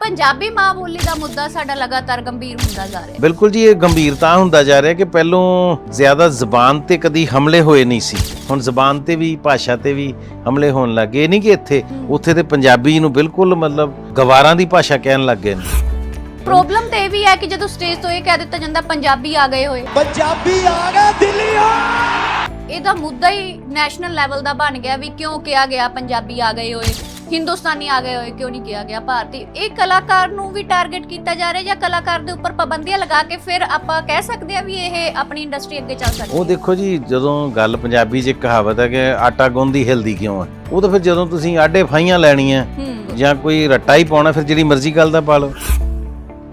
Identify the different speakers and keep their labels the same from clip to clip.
Speaker 1: ਪੰਜਾਬੀ ਮਾਂ ਬੋਲੀ ਦਾ ਮੁੱਦਾ ਸਾਡਾ ਲਗਾਤਾਰ ਗੰਭੀਰ ਹੁੰਦਾ ਜਾ ਰਿਹਾ
Speaker 2: ਬਿਲਕੁਲ ਜੀ ਇਹ ਗੰਭੀਰਤਾ ਹੁੰਦਾ ਜਾ ਰਿਹਾ ਕਿ ਪਹਿਲੋਂ ਜ਼ਿਆਦਾ ਜ਼ਬਾਨ ਤੇ ਕਦੀ ਹਮਲੇ ਹੋਏ ਨਹੀਂ ਸੀ। ਹੁਣ ਜ਼ਬਾਨ ਤੇ ਵੀ ਭਾਸ਼ਾ ਤੇ ਵੀ ਹਮਲੇ ਹੋਣ ਲੱਗੇ ਇਹ ਨਹੀਂ ਕਿ ਇੱਥੇ ਉੱਥੇ ਤੇ ਪੰਜਾਬੀ ਨੂੰ ਬਿਲਕੁਲ ਮਤਲਬ ਗਵਾਰਾਂ ਦੀ ਭਾਸ਼ਾ ਕਹਿਣ ਲੱਗ ਗਏ ਨੇ।
Speaker 1: ਪ੍ਰੋਬਲਮ ਤੇ ਇਹ ਵੀ ਹੈ ਕਿ ਜਦੋਂ ਸਟੇਜ ਤੋਂ ਇਹ ਕਹਿ ਦਿੱਤਾ ਜਾਂਦਾ ਪੰਜਾਬੀ ਆ ਗਏ ਹੋਏ।
Speaker 3: ਪੰਜਾਬੀ ਆ ਗਿਆ ਦਿੱਲੀੋਂ
Speaker 1: ਇਹਦਾ ਮੁੱਦਾ ਹੀ ਨੈਸ਼ਨਲ ਲੈਵਲ ਦਾ ਬਣ ਗਿਆ ਵੀ ਕਿਉਂ ਕਿਹਾ ਗਿਆ ਪੰਜਾਬੀ ਆ ਗਏ ਹੋਏ ਹਿੰਦੁਸਤਾਨੀ ਆ ਗਏ ਹੋਏ ਕਿਉਂ ਨਹੀਂ ਕਿਹਾ ਗਿਆ ਭਾਰਤੀ। ਇਹ ਕਲਾਕਾਰ ਨੂੰ ਵੀ ਟਾਰਗੇਟ ਕੀਤਾ ਜਾ ਰਿਹਾ ਜਾਂ ਕਲਾਕਾਰ ਦੇ ਉੱਪਰ ਪਾਬੰਦੀਆਂ ਲਗਾ ਕੇ ਫਿਰ ਆਪਾਂ ਕਹਿ ਸਕਦੇ ਆ ਵੀ ਇਹ ਆਪਣੀ ਇੰਡਸਟਰੀ ਅੱਗੇ ਚੱਲ ਸਕਦੀ
Speaker 2: ਉਹ ਦੇਖੋ ਜੀ ਜਦੋਂ ਗੱਲ ਪੰਜਾਬੀ 'ਚ ਕਹਾਵਤ ਹੈ ਕਿ ਆਟਾ ਗੁੰਦੀ ਹਿਲਦੀ ਕਿਉਂ ਹੈ? ਉਹ ਤਾਂ ਫਿਰ ਜਦੋਂ ਤੁਸੀਂ ਆਡੇ ਫਾਈਆਂ ਲੈਣੀਆਂ ਜਾਂ ਕੋਈ ਰੱਟਾ ਹੀ ਪਾਉਣਾ ਫਿਰ ਜਿਹੜੀ ਮਰਜ਼ੀ ਗੱਲ ਦਾ ਪਾ ਲਓ।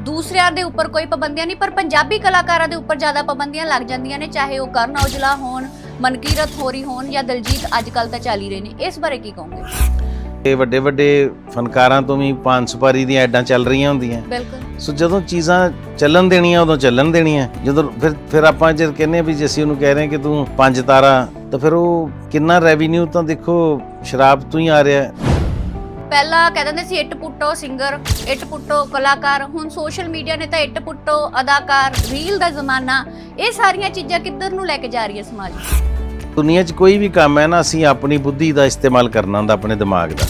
Speaker 1: ਦੂਸਰਿਆਂ ਦੇ ਉੱਪਰ ਕੋਈ ਪਾਬੰਦੀਆਂ ਨਹੀਂ ਪਰ ਪੰਜਾਬੀ ਕਲਾਕਾਰਾਂ ਦੇ ਉੱਪਰ ਜ਼ਿਆਦਾ ਪਾਬੰਦੀਆਂ ਲੱਗ ਜਾਂਦੀਆਂ ਨੇ ਚਾਹੇ ਉਹ ਕਰਨ ਔਜਲਾ ਹੋਣ ਮਨਕੀਰਤ ਹੋਰੀ ਹੋਣ ਜਾਂ ਦਲਜੀਤ ਅੱਜ ਕੱਲ ਤਾਂ ਚੱਲ ਹੀ ਰਹੇ ਨੇ ਇਸ ਬਾਰੇ ਕੀ ਕਹੋਗੇ?
Speaker 2: ਇਹ ਵੱਡੇ ਵੱਡੇ ਫਨਕਾਰਾਂ ਤੋਂ ਵੀ ਪੰਜ ਸੁਪਾਰੀ ਦੀਆਂ ਐਡਾਂ ਚੱਲ ਰਹੀਆਂ ਹੁੰਦੀਆਂ।
Speaker 1: ਬਿਲਕੁਲ।
Speaker 2: ਸੋ ਜਦੋਂ ਚੀਜ਼ਾਂ ਚੱਲਣ ਦੇਣੀਆਂ ਉਦੋਂ ਚੱਲਣ ਦੇਣੀਆਂ। ਜਦੋਂ ਫਿਰ ਫਿਰ ਆਪਾਂ ਜੇ ਕਹਿੰਦੇ ਆ ਵੀ ਜੇ ਅਸੀਂ ਉਹਨੂੰ ਕਹਿ ਰਹੇ ਕਿ ਤੂੰ ਪੰਜ ਤਾਰਾ ਤਾਂ ਫਿਰ ਉਹ ਕਿੰਨਾ ਰੈਵਨਿਊ ਤਾਂ ਦੇਖੋ ਸ਼ਰਾਬ ਤੋਂ ਹੀ ਆ ਰਿਹਾ ਹੈ।
Speaker 1: ਪਹਿਲਾਂ ਕਹਿ ਦਿੰਦੇ ਸੀ ਇੱਟ ਪੁੱਟੋ ਸਿੰਗਰ ਇੱਟ ਪੁੱਟੋ ਕਲਾਕਾਰ। ਹੁਣ ਸੋਸ਼ਲ ਮੀਡੀਆ ਨੇ ਤਾਂ ਇੱਟ ਪੁੱਟੋ ਅਦਾਕਾਰ ਰੀਲ ਦਾ ਜ਼ਮਾਨਾ ਇਹ ਸਾਰੀਆਂ ਚੀਜ਼ਾਂ ਕਿੱਧਰ ਨੂੰ ਲੈ ਕੇ ਜਾ ਰਹੀ ਹੈ ਸਮਾਜ?
Speaker 2: ਦੁਨੀਆ 'ਚ ਕੋਈ ਵੀ ਕੰਮ ਹੈ ਨਾ ਅਸੀਂ ਆਪਣੀ ਬੁੱਧੀ ਦਾ ਇਸਤੇਮਾਲ ਕਰਨਾ ਹੁੰਦਾ ਆਪਣੇ ਦਿਮਾਗ ਦਾ।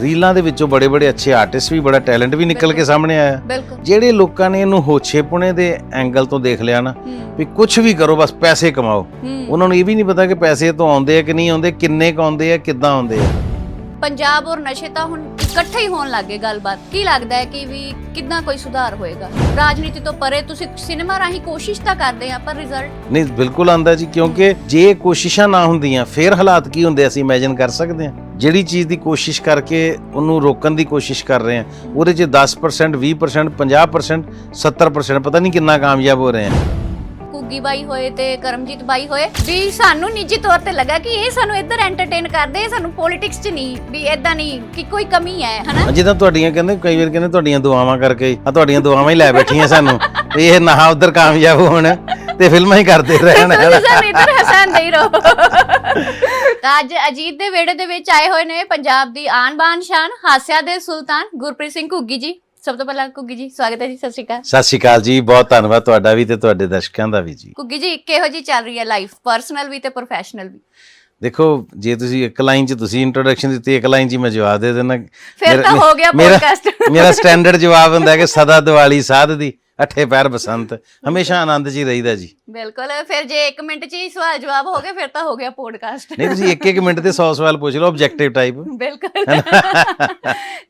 Speaker 2: ਰੀਲਾਂ ਦੇ ਵਿੱਚੋਂ ਬੜੇ ਬੜੇ ਅੱਛੇ ਆਰਟਿਸਟ ਵੀ ਬੜਾ ਟੈਲੈਂਟ ਵੀ ਨਿਕਲ ਕੇ ਸਾਹਮਣੇ ਆਇਆ।
Speaker 1: ਬਿਲਕੁਲ।
Speaker 2: ਜਿਹੜੇ ਲੋਕਾਂ ਨੇ ਇਹਨੂੰ ਹੋਛੇਪੁਣੇ ਦੇ ਐਂਗਲ ਤੋਂ ਦੇਖ ਲਿਆ ਨਾ ਵੀ ਕੁਝ ਵੀ ਕਰੋ ਬਸ ਪੈਸੇ ਕਮਾਓ।
Speaker 1: ਹੂੰ।
Speaker 2: ਉਹਨਾਂ ਨੂੰ ਇਹ ਵੀ ਨਹੀਂ ਪਤਾ ਕਿ ਪੈਸੇ ਤੋਂ ਆਉਂਦੇ ਆ ਕਿ ਨਹੀਂ ਆਉਂਦੇ ਕਿੰਨੇ ਕ ਆਉਂਦੇ ਆ ਕਿੱਦਾਂ ਆਉਂਦੇ ਆ।
Speaker 1: ਪੰਜਾਬ ਔਰ ਨਸ਼ੇ ਤਾਂ ਹੁਣ ਇਕੱਠੇ ਹੀ ਹੋਣ ਲੱਗੇ ਗੱਲਬਾਤ। ਕੀ ਲੱਗਦਾ ਹੈ ਕਿ ਵੀ ਕਿੰਨਾ ਕੋਈ ਸੁਧਾਰ ਹੋਏਗਾ? ਰਾਜਨੀਤੀ ਤੋਂ ਪਰੇ ਤੁਸੀਂ ਸਿਨੇਮਾ ਰਾਹੀਂ ਕੋਸ਼ਿਸ਼ ਤਾਂ ਕਰਦੇ ਆ, ਪਰ ਰਿਜ਼ਲਟ
Speaker 2: ਨਹੀਂ, ਬਿਲਕੁਲ ਆਂਦਾ ਜੀ, ਕਿਉਂਕਿ ਜੇ ਕੋਸ਼ਿਸ਼ਾਂ ਨਾ ਹੁੰਦੀਆਂ, ਫੇਰ ਹਾਲਾਤ ਕੀ ਹੁੰਦੇ ਅਸੀਂ ਇਮੇਜਿਨ ਕਰ ਸਕਦੇ ਹਾਂ। ਜਿਹੜੀ ਚੀਜ਼ ਦੀ ਕੋਸ਼ਿਸ਼ ਕਰਕੇ ਉਹਨੂੰ ਰੋਕਣ ਦੀ ਕੋਸ਼ਿਸ਼ ਕਰ ਰਹੇ ਹਾਂ, ਉਹਦੇ 'ਚ 10% 20% 50% 70% ਪਤਾ ਨਹੀਂ ਕਿੰਨਾ ਕਾਮਯਾਬ ਹੋ ਰਹੇ ਹਾਂ।
Speaker 1: ਕੁੱਗੀ ਬਾਈ ਹੋਏ ਤੇ ਕਰਮਜੀਤ ਬਾਈ ਹੋਏ ਵੀ ਸਾਨੂੰ ਨਿੱਜੀ ਤੌਰ ਤੇ ਲੱਗਾ ਕਿ ਇਹ ਸਾਨੂੰ ਇੱਧਰ ਐਂਟਰਟੇਨ ਕਰਦੇ ਇਹ ਸਾਨੂੰ ਪੋਲਿਟਿਕਸ 'ਚ ਨਹੀਂ ਵੀ ਇਦਾਂ ਨਹੀਂ ਕਿ ਕੋਈ ਕਮੀ ਹੈ ਹਨਾ?
Speaker 2: ਜਿੱਦਾਂ ਤੁਹਾਡੀਆਂ ਕਹਿੰਦੇ ਕਈ ਵਾਰ ਕਹਿੰਦੇ ਤੁਹਾਡੀਆਂ ਦੁਆਵਾਂ ਕਰਕੇ ਆ ਤੁਹਾਡੀਆਂ ਦੁਆਵਾਂ ਹੀ ਲੈ ਬੈਠੀਆਂ ਸਾਨੂੰ ਇਹ ਨਾ ਉਧਰ ਕਾਮਯਾਬ ਹੋਣ ਤੇ ਫਿਲਮਾਂ ਹੀ ਕਰਦੇ ਰਹਿਣ
Speaker 1: ਤੁਸੀਂ ਸਾਨੂੰ ਇੱਧਰ ਹਸਾਉਂਦੇ ਹੀ ਰਹੋ। ਤਾਂ ਅੱਜ ਅਜੀਤ ਦੇ ਵਿਹੜੇ ਦੇ ਵਿੱਚ ਆਏ ਹੋਏ ਨੇ ਪੰਜਾਬ ਦੀ ਆਨ ਬਾਨ ਸ਼ਾਨ ਹਾਸਿਆ ਦੇ ਸੁਲਤਾਨ ਗੁਰਪ੍ਰੀਤ ਸਿੰਘ ਘੁੱਗੀ ਜੀ। ਸਭ ਤੋਂ ਪਹਿਲਾਂ ਘੁੱਗੀ ਜੀ ਸਵਾਗਤ ਹੈ ਜੀ ਸਤਿ ਸ਼੍ਰੀ ਅਕਾਲ।
Speaker 2: ਸਤਿ ਸ਼੍ਰੀ ਅਕਾਲ ਜੀ ਬਹੁਤ ਧੰਨਵਾਦ ਤੁਹਾਡਾ ਵੀ ਤੇ ਤੁਹਾਡੇ ਦਰਸ਼ਕਾਂ ਦਾ ਵੀ ਜੀ।
Speaker 1: ਘੁੱਗੀ ਜੀ ਕਿਹੋ ਜੀ ਚੱਲ ਰਹੀ ਹੈ ਲਾਈਫ ਪਰਸਨਲ ਵੀ ਤੇ ਪ੍ਰੋਫੈਸ਼ਨਲ ਵੀ?
Speaker 2: ਦੇਖੋ ਜੇ ਤੁਸੀਂ ਇੱਕ ਲਾਈਨ 'ਚ ਤੁਸੀਂ ਇੰਟਰੋਡਕਸ਼ਨ ਦਿੱਤੀ ਇੱਕ ਲਾਈਨ 'ਚ ਮੈਂ ਜਵਾਬ ਦੇ ਦੇਣਾ
Speaker 1: ਫਿਰ ਤਾਂ ਹੋ ਗਿਆ podcast।
Speaker 2: ਮੇਰਾ ਸਟੈਂਡਰਡ ਜਵਾਬ ਹੁੰਦਾ ਹੈ ਕਿ ਸਦਾ ਦੀਵਾਲੀ ਸਾਧ ਦੀ। ਅਠੇ ਪੈਰ ਬਸੰਤ। ਹਮੇਸ਼ਾ ਆਨੰਦ ਹੀ ਰਹੀਦਾ ਜੀ।
Speaker 1: ਬਿਲਕੁਲ ਫਿਰ ਜੇ 1 ਮਿੰਟ 'ਚ ਹੀ ਸਵਾਲ ਜਵਾਬ ਹੋ ਗਏ ਫਿਰ ਤਾਂ ਹੋ ਗਿਆ ਪੋਡਕਾਸਟ
Speaker 2: ਨਹੀਂ ਤੁਸੀਂ ਇੱਕ ਇੱਕ ਮਿੰਟ ਤੇ 100 ਸਵਾਲ ਪੁੱਛ ਲਓ ਆਬਜੈਕਟਿਵ ਟਾਈਪ
Speaker 1: ਬਿਲਕੁਲ।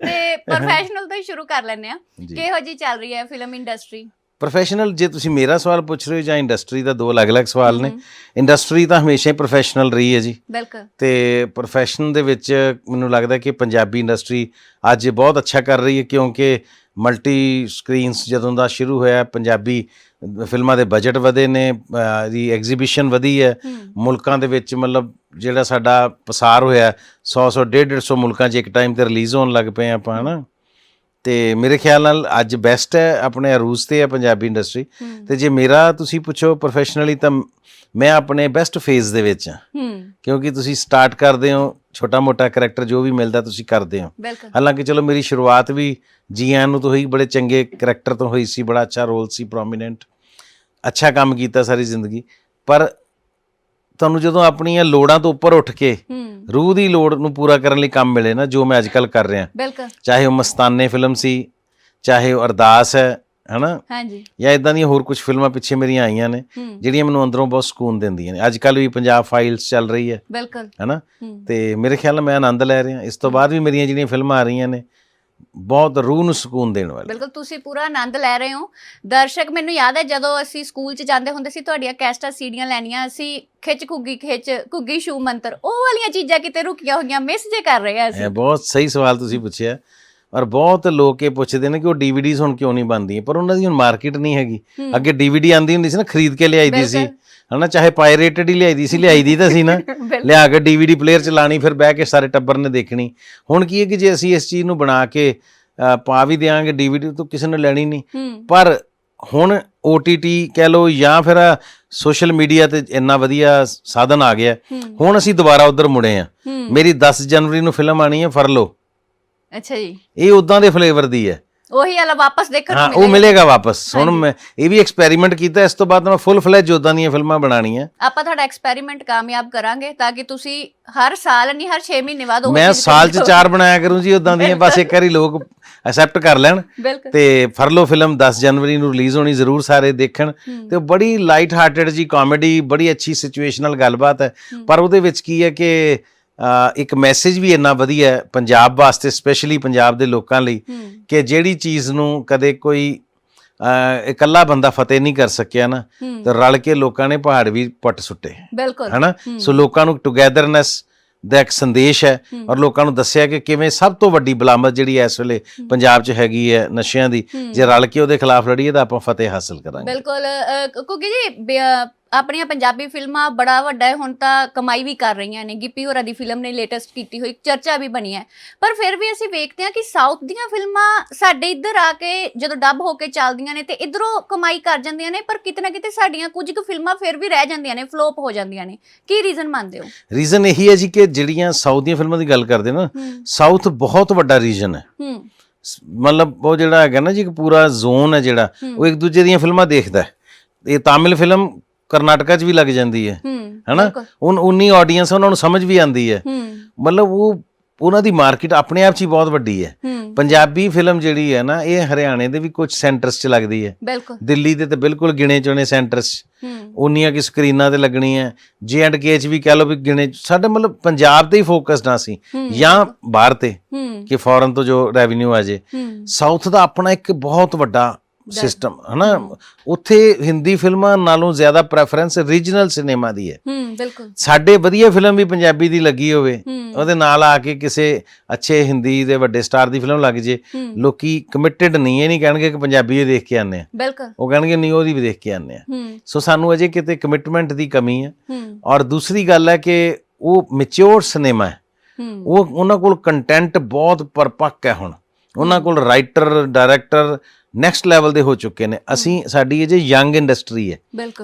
Speaker 1: ਤੇ ਪ੍ਰੋਫੈਸ਼ਨਲ ਤੋਂ ਹੀ ਸ਼ੁਰੂ ਕਰ ਲੈਂਦੇ ਆ
Speaker 2: ਜੀ।
Speaker 1: ਕਿਹੋ ਜੀ ਚੱਲ ਰਹੀ ਹੈ ਫਿਲਮ ਇੰਡਸਟਰੀ
Speaker 2: ਪ੍ਰੋਫੈਸ਼ਨਲ ਜੇ ਤੁਸੀਂ ਮੇਰਾ ਸਵਾਲ ਪੁੱਛ ਰਹੇ ਹੋ ਜਾਂ ਇੰਡਸਟਰੀ ਦਾ ਦੋ ਅਲੱਗ-ਅਲੱਗ ਸਵਾਲ ਨੇ ਇੰਡਸਟਰੀ ਤਾਂ ਹਮੇਸ਼ਾ ਹੀ ਪ੍ਰੋਫੈਸ਼ਨਲ ਰਹੀ ਹੈ ਜੀ।
Speaker 1: ਬਿਲਕੁਲ।
Speaker 2: ਤੇ ਪ੍ਰੋਫੈਸ਼ਨ ਦੇ ਵਿੱਚ ਮੈਨੂੰ ਲੱਗਦਾ ਕਿ ਪੰਜਾਬੀ ਇੰਡਸਟਰੀ ਅੱਜ ਬਹੁਤ ਅੱਛਾ ਕਰ ਰਹੀ ਹੈ ਕਿਉਂਕਿ ਮਲਟੀ ਸਕਰੀਨਸ ਜਦੋਂ ਦਾ ਸ਼ੁਰੂ ਹੋਇਆ ਪੰਜਾਬੀ ਫਿਲਮਾਂ ਦੇ ਬਜਟ ਵਧੇ ਨੇ ਦੀ ਐਗਜ਼ੀਬਿਸ਼ਨ ਵਧੀ ਹੈ। ਮੁਲਕਾਂ ਦੇ ਵਿੱਚ ਮਤਲਬ ਜਿਹੜਾ ਸਾਡਾ ਪਸਾਰ ਹੋਇਆ 100 100 150 150 ਮੁਲਕਾਂ 'ਚ ਇੱਕ ਟਾਈਮ ਤੇ ਰਿਲੀਜ਼ ਹੋਣ ਲੱਗ ਪਏ ਆਪਾਂ ਹਨਾ। ਤੇ ਮੇਰੇ ਖਿਆਲ ਨਾਲ ਅੱਜ ਬੈਸਟ ਹੈ ਆਪਣੇ ਅਰੂਜ਼ ਤੇ ਹੈ ਪੰਜਾਬੀ ਇੰਡਸਟਰੀ ਤੇ ਜੇ ਮੇਰਾ ਤੁਸੀਂ ਪੁੱਛੋ ਪ੍ਰੋਫੈਸ਼ਨਲੀ ਤਾਂ ਮੈਂ ਆਪਣੇ ਬੈਸਟ ਫੇਜ਼ ਦੇ ਵਿੱਚ ਹਾਂ। ਕਿਉਂਕਿ ਤੁਸੀਂ ਸਟਾਰਟ ਕਰਦੇ ਹੋ ਛੋਟਾ ਮੋਟਾ ਕੈਰੈਕਟਰ ਜੋ ਵੀ ਮਿਲਦਾ ਤੁਸੀਂ ਕਰਦੇ ਹੋ। ਹਾਲਾਂਕਿ ਚਲੋ ਮੇਰੀ ਸ਼ੁਰੂਆਤ ਵੀ ਜੀਆਂ ਨੂੰ ਤੋਂ ਹੋਈ ਬੜੇ ਚੰਗੇ ਕੈਰੈਕਟਰ ਤੋਂ ਹੋਈ ਸੀ ਬੜਾ ਅੱਛਾ ਰੋਲ ਸੀ ਪ੍ਰੋਮਿਨੈਂਟ ਅੱਛਾ ਕੰਮ ਕੀਤਾ ਸਾਰੀ ਜ਼ਿੰਦਗੀ। ਪਰ ਤੁਹਾਨੂੰ ਜਦੋਂ ਆਪਣੀਆਂ ਲੋੜਾਂ ਤੋਂ ਉੱਪਰ ਉੱਠ ਕੇ ਰੂਹ ਦੀ ਲੋੜ ਨੂੰ ਪੂਰਾ ਕਰਨ ਲਈ ਕੰਮ ਮਿਲੇ ਨਾ ਜੋ ਮੈਂ ਅੱਜਕੱਲ ਕਰ ਰਿਹਾ।
Speaker 1: ਬਿਲਕੁਲ।
Speaker 2: ਚਾਹੇ ਉਹ ਮਸਤਾਨੇ ਫਿਲਮ ਸੀ ਚਾਹੇ ਉਹ ਅਰਦਾਸ ਹੈ ਹਨਾ?
Speaker 1: ਹਾਂਜੀ।
Speaker 2: ਜਾਂ ਇਦਾਂ ਦੀਆਂ ਹੋਰ ਕੁਝ ਫਿਲਮਾਂ ਪਿੱਛੇ ਮੇਰੀਆਂ ਆਈਆਂ ਨੇ ਜਿਹੜੀਆਂ ਮੈਨੂੰ ਅੰਦਰੋਂ ਬਹੁਤ ਸਕੂਨ ਦਿੰਦੀਆਂ ਨੇ। ਅੱਜਕੱਲ ਵੀ ਪੰਜਾਬ ਫਾਈਲਸ ਚੱਲ ਰਹੀ ਹੈ।
Speaker 1: ਬਿਲਕੁਲ।
Speaker 2: ਹਨਾ? ਤੇ ਮੇਰੇ ਖਿਆਲ ਨਾਲ ਮੈਂ ਆਨੰਦ ਲੈ ਰਿਹਾ। ਇਸ ਤੋਂ ਬਾਅਦ ਵੀ ਮੇਰੀਆਂ ਜਿਹੜੀਆਂ ਫਿਲਮਾਂ ਆ ਰਹੀਆਂ ਨੇ ਬਹੁਤ ਰੂਹ ਨੂੰ ਸਕੂਨ ਦੇਣ ਵਾਲੀ।
Speaker 1: ਬਿਲਕੁਲ ਤੁਸੀਂ ਪੂਰਾ ਆਨੰਦ ਲੈ ਰਹੇ ਹੋ। ਦਰਸ਼ਕ ਮੈਨੂੰ ਯਾਦ ਹੈ ਜਦੋਂ ਅਸੀਂ ਸਕੂਲ 'ਚ ਜਾਂਦੇ ਹੁੰਦੇ ਸੀ ਤੁਹਾਡੀਆਂ ਕੈਸਟਾਂ ਸੀਡੀਆਂ ਲੈਣੀਆਂ ਅਸੀਂ ਖਿੱਚ ਘੁੱਗੀ ਖਿੱਚ ਘੁੱਗੀ ਸ਼ੂ ਮੰਤਰ ਉਹ ਵਾਲੀਆਂ ਚੀਜ਼ਾਂ ਕਿਤੇ ਰੁਕੀਆਂ ਹੋਈਆਂ ਮਿਸ ਜੇ ਕਰ ਰਹੇ ਆ ਅਸੀਂ।
Speaker 2: ਬਹੁਤ ਸਹੀ ਸਵਾਲ ਤੁਸੀਂ ਪੁੱਛਿਆ। ਔਰ ਬਹੁਤ ਲੋਕ ਇਹ ਪੁੱਛਦੇ ਨੇ ਕਿ ਉਹ ਡੀਵੀਡੀਜ਼ ਹੁਣ ਕਿਉਂ ਨਹੀਂ ਬਣਦੀਆਂ? ਪਰ ਉਹਨਾਂ ਦੀ ਹੁਣ ਮਾਰਕੀਟ ਨਹੀਂ ਹੈਗੀ। ਅੱਗੇ ਡੀਵੀਡੀ ਆਂਦੀ ਹੁੰਦੀ ਸੀ ਨਾ ਖਰੀਦ ਕੇ ਲਿਆਈਦੀ ਸੀ। ਹਨਾ ਚਾਹੇ ਪਾਇਰੇਟਡ ਹੀ ਲਿਆਈਦੀ ਸੀ ਲਿਆਈਦੀ ਤਾਂ ਸੀ ਨਾ। ਲਿਆ ਕੇ ਡੀਵੀਡੀ ਪਲੇਅਰ ਚ ਲਾਣੀ ਫਿਰ ਬਹਿ ਕੇ ਸਾਰੇ ਟੱਬਰ ਨੇ ਦੇਖਣੀ। ਹੁਣ ਕੀ ਹੈ ਕਿ ਜੇ ਅਸੀਂ ਇਸ ਚੀਜ਼ ਨੂੰ ਬਣਾ ਕੇ ਅ, ਪਾ ਵੀ ਦੇਾਂਗੇ ਡੀਵੀਡੀ ਤੋਂ ਕਿਸੇ ਨੇ ਲੈਣੀ ਨਹੀਂ।
Speaker 1: ਹੂੰ।
Speaker 2: ਪਰ ਹੁਣ OTT ਕਹਿ ਲਓ ਜਾਂ ਫਿਰ ਸੋਸ਼ਲ ਮੀਡੀਆ ਤੇ ਇੰਨਾ ਵਧੀਆ ਸਾਧਨ ਆ ਗਿਆ।
Speaker 1: ਹੂੰ।
Speaker 2: ਹੁਣ ਅਸੀਂ ਦੁਬਾਰਾ ਉਧਰ ਮੁੜੇ ਆ।
Speaker 1: ਹੂੰ।
Speaker 2: ਮੇਰੀ 10 ਜਨਵਰੀ ਨੂੰ ਫਿਲਮ ਆਣੀ ਹੈ ਫਰਲੋ
Speaker 1: ਅੱਛਾ ਜੀ।
Speaker 2: ਇਹ ਉਦਾਂ ਦੇ ਫਲੇਵਰ ਦੀ ਹੈ।
Speaker 1: ਉਹੀ ਵਾਲਾ ਵਾਪਸ ਦੇਖਣ
Speaker 2: ਹਾਂ
Speaker 1: ਨੂੰ
Speaker 2: ਉਹ
Speaker 1: ਮਿਲੇਗਾ
Speaker 2: ਵਾਪਸ ਹੁਣ। ਮੈਂ ਇਹ ਵੀ ਐਕਸਪੈਰੀਮੈਂਟ ਕੀਤਾ ਇਸ ਤੋਂ ਬਾਅਦ ਮੈਂ ਫੁੱਲ ਫਲੈਜ ਉਦਾਂ ਦੀਆਂ ਫਿਲਮਾਂ ਬਣਾਉਣੀਆਂ
Speaker 1: ਆਪਾਂ ਤੁਹਾਡਾ ਐਕਸਪੈਰੀਮੈਂਟ ਕਾਮਯਾਬ ਕਰਾਂਗੇ ਤਾਂ ਕਿ ਤੁਸੀਂ ਹਰ ਸਾਲ ਨਹੀਂ ਹਰ 6 ਮਹੀਨੇ ਬਾਅਦ ਉਹ
Speaker 2: ਮੈਂ ਸਾਲ 'ਚ। ਚਾਰ ਬਣਾਇਆ ਕਰੂੰ ਜੀ ਉਦਾਂ ਦੀਆਂ ਬਸ ਇੱਕ ਵਾਰੀ ਲੋਕ ਐਕਸੈਪਟ ਕਰ ਲੈਣ ਤੇ ਫਰਲੋ ਫਿਲਮ 10 ਜਨਵਰੀ ਨੂੰ ਰਿਲੀਜ਼ ਹੋਣੀ ਜ਼ਰੂਰ ਸਾਰੇ ਦੇਖਣ
Speaker 1: ਹੂੰ।
Speaker 2: ਤੇ ਬੜੀ ਲਾਈਟ ਹਾਰਟਡ ਜੀ ਕਾਮੇਡੀ ਬੜੀ ਅੱਛੀ ਸਿਚੁਏਸ਼ਨਲ ਗੱਲਬਾਤ ਹੈ
Speaker 1: ਹੂੰ।
Speaker 2: ਪਰ ਉਹਦੇ ਵਿੱਚ ਕੀ ਹੈ ਕਿ ਇੱਕ ਮੈਸੇਜ ਵੀ ਇੰਨਾ ਵਧੀਆ ਹੈ ਪੰਜਾਬ ਵਾਸਤੇ ਸਪੈਸ਼ਲੀ ਪੰਜਾਬ ਦੇ ਲੋਕਾਂ ਲਈ ਕਿ ਜਿਹੜੀ ਚੀਜ਼ ਨੂੰ ਕਦੇ ਕੋਈ ਇਕੱਲਾ ਬੰਦਾ ਫਤਿਹ ਨਹੀਂ ਕਰ ਸਕਿਆ ਨਾ ਤੇ ਰਲ ਕੇ ਲੋਕਾਂ ਨੇ ਪਹਾੜ ਵੀ ਪੱਟ ਸੁੱਟੇ।
Speaker 1: ਬਿਲਕੁਲ।
Speaker 2: ਹਨਾ। ਸੋ ਲੋਕਾਂ ਨੂੰ ਟੁਗੇਦਰਨੈਸ ਦਾ ਇੱਕ ਸੰਦੇਸ਼ ਹੈ। ਔਰ ਲੋਕਾਂ ਨੂੰ ਦੱਸਿਆ ਕਿ ਕਿਵੇਂ ਸਭ ਤੋਂ ਵੱਡੀ ਬਲਾਮਤ ਜਿਹੜੀ ਇਸ ਵੇਲੇ ਪੰਜਾਬ 'ਚ ਹੈਗੀ ਹੈ ਨਸ਼ਿਆਂ ਦੀ। ਜੇ ਰਲ ਕੇ ਉਹਦੇ ਖਿਲਾਫ ਲੜੀਏ ਤਾਂ ਆਪਾਂ ਫਤਿਹ ਹਾਸਲ ਕਰਾਂਗੇ।
Speaker 1: ਬਿਲਕੁਲ ਕਿਉਂਕਿ ਜੀ ਆਪਣੀਆਂ ਪੰਜਾਬੀ ਫਿਲਮਾਂ ਬੜਾ ਵੱਡਾ ਹੈ, ਹੁਣ ਤਾਂ ਕਮਾਈ ਵੀ ਕਰ ਰਹੀਆਂ ਨੇ। ਗਿੱਪੀ ਹੋਰਾਂ ਦੀ ਫਿਲਮ ਨੇ ਲੇਟੈਸਟ ਕੀਤੀ ਹੋਈ ਚਰਚਾ ਵੀ ਬਣੀ ਹੈ। ਪਰ ਫਿਰ ਵੀ ਅਸੀਂ ਵੇਖਦੇ ਹਾਂ ਕਿ ਸਾਊਥ ਦੀਆਂ ਫਿਲਮਾਂ ਸਾਡੇ ਇੱਧਰ ਆ ਕੇ ਜਦੋਂ ਡੱਬ ਹੋ ਕੇ ਚੱਲਦੀਆਂ ਨੇ ਤੇ ਇਧਰੋਂ ਕਮਾਈ ਕਰ ਜਾਂਦੀਆਂ ਨੇ ਪਰ ਕਿਤੇ ਨਾ ਕਿਤੇ ਸਾਡੀਆਂ ਕੁਝ ਕੁ ਫਿਲਮਾਂ ਫਿਰ ਵੀ ਰਹਿ ਜਾਂਦੀਆਂ ਨੇ ਫਲੋਪ ਹੋ ਜਾਂਦੀਆਂ ਨੇ। ਕੀ ਰੀਜ਼ਨ ਮੰਨਦੇ ਹੋ?
Speaker 2: ਰੀਜ਼ਨ ਇਹੀ ਹੈ ਜੀ ਕਿ ਜਿਹੜੀਆਂ ਸਾਊਥ ਦੀਆਂ ਫਿਲਮਾਂ ਦੀ ਗੱਲ ਕਰਦੇ ਨਾ ਸਾਊਥ ਬਹੁਤ ਵੱਡਾ ਰੀਜਨ ਹੈ। ਮਤਲਬ ਉਹ ਜਿਹੜਾ ਹੈਗਾ ਨਾ ਜੀ ਇੱਕ ਪੂਰਾ ਜ਼ੋਨ ਹੈ ਜਿਹੜਾ। ਉਹ ਇੱਕ ਦੂਜੇ ਦੀਆਂ ਫਿਲਮਾਂ ਦੇਖਦਾ ਹੈ। ਇਹ ਤਾਮਿਲ ਫਿਲਮ ਕਰਨਾਟਕਾ 'ਚ ਵੀ ਲੱਗ ਜਾਂਦੀ ਹੈ।
Speaker 1: ਹੂੰ
Speaker 2: ਹਨਾ। ਉਨ ਉਨੀ ਆਡੀਅנס ਉਹਨਾਂ ਨੂੰ ਸਮਝ ਵੀ ਆਉਂਦੀ ਹੈ।
Speaker 1: ਹੂੰ।
Speaker 2: ਮਤਲਬ ਉਹ ਉਹਨਾਂ ਦੀ ਮਾਰਕੀਟ ਆਪਣੇ ਆਪ 'ਚ ਹੀ ਬਹੁਤ ਵੱਡੀ ਹੈ।
Speaker 1: ਹੂੰ।
Speaker 2: ਪੰਜਾਬੀ ਫਿਲਮ ਜਿਹੜੀ ਹੈ ਨਾ ਇਹ ਹਰਿਆਣੇ ਦੇ ਵੀ ਕੁਝ ਸੈਂਟਰਸ 'ਚ ਲੱਗਦੀ ਹੈ। ਦਿੱਲੀ ਦੇ ਤੇ ਬਿਲਕੁਲ ਗਿਣੇ ਚੁਣੇ ਸੈਂਟਰਸ 'ਚ
Speaker 1: ਹੂੰ।
Speaker 2: ਉਨੀਆਂ ਕਿ ਸਕਰੀਨਾਂ ਤੇ ਲੱਗਣੀਆਂ ਜੇ ਐਂਡ ਕੇ 'ਚ ਵੀ ਕਹਿ ਲਓ ਵੀ ਗਿਣੇ ਸਾਡਾ ਮਤਲਬ ਪੰਜਾਬ ਤੇ ਹੀ ਫੋਕਸ ਨਾ ਸੀ।
Speaker 1: ਹੂੰ।
Speaker 2: ਜਾਂ ਬਾਹਰ ਤੇ
Speaker 1: ਹੂੰ।
Speaker 2: ਕਿ ਫੋਰਨ ਤੋਂ ਜੋ ਰੈਵਨਿਊ ਆ ਜੇ।
Speaker 1: ਹੂੰ।
Speaker 2: ਸਾਊਥ ਦਾ ਆਪਣਾ ਇੱਕ ਬਹੁਤ ਵੱਡਾ ਸਿਸਟਮ ਹਨਾ? ਉੱਥੇ ਹਿੰਦੀ ਫਿਲਮਾਂ ਨਾਲੋਂ ਜ਼ਿਆਦਾ ਪ੍ਰੈਫਰੈਂਸ ਰੀਜਨਲ ਸਿਨੇਮਾ ਦੀ ਹੈ।
Speaker 1: ਹੂੰ ਬਿਲਕੁਲ।
Speaker 2: ਸਾਡੇ ਵਧੀਆ ਫਿਲਮ ਵੀ ਪੰਜਾਬੀ ਦੀ ਲੱਗੀ ਹੋਵੇ ਉਹਦੇ ਨਾਲ ਆ ਕੇ ਕਿਸੇ ਅੱਛੇ ਹਿੰਦੀ ਦੇ ਵੱਡੇ ਸਟਾਰ ਦੀ ਫਿਲਮ ਲੱਗ ਜੇ ਲੋਕੀ ਕਮਿਟਡ ਨਹੀਂ ਇਹ ਨਹੀਂ ਕਹਿਣਗੇ ਕਿ ਪੰਜਾਬੀ ਹੀ ਦੇਖ ਕੇ ਆਨੇ ਆ।
Speaker 1: ਬਿਲਕੁਲ।
Speaker 2: ਉਹ ਕਹਿਣਗੇ ਨਹੀਂ ਉਹਦੀ ਵੀ ਦੇਖ ਕੇ ਆਨੇ ਆ।
Speaker 1: ਹੂੰ।
Speaker 2: ਸੋ ਸਾਨੂੰ ਅਜੇ ਕਿਤੇ ਕਮਿਟਮੈਂਟ ਦੀ ਕਮੀ ਹੈ।
Speaker 1: ਹੂੰ।
Speaker 2: ਔਰ ਦੂਸਰੀ ਗੱਲ ਹੈ ਕਿ ਉਹ ਮੈਚੁਰ ਸਿਨੇਮਾ ਹੈ।
Speaker 1: ਹੂੰ।
Speaker 2: ਉਹ ਉਹਨਾਂ ਕੋਲ ਕੰਟੈਂਟ ਬਹੁਤ ਪਰਪੱਕ ਹੈ ਹੁਣ। ਉਹਨਾਂ ਕੋਲ ਰਾਈਟਰ ਡਾਇਰੈਕਟਰ ਨੈਕਸਟ ਲੈਵਲ ਦੇ ਹੋ ਚੁੱਕੇ ਨੇ। ਅਸੀਂ ਸਾਡੀ ਇਹ ਜੇ ਯੰਗ ਇੰਡਸਟਰੀ ਹੈ।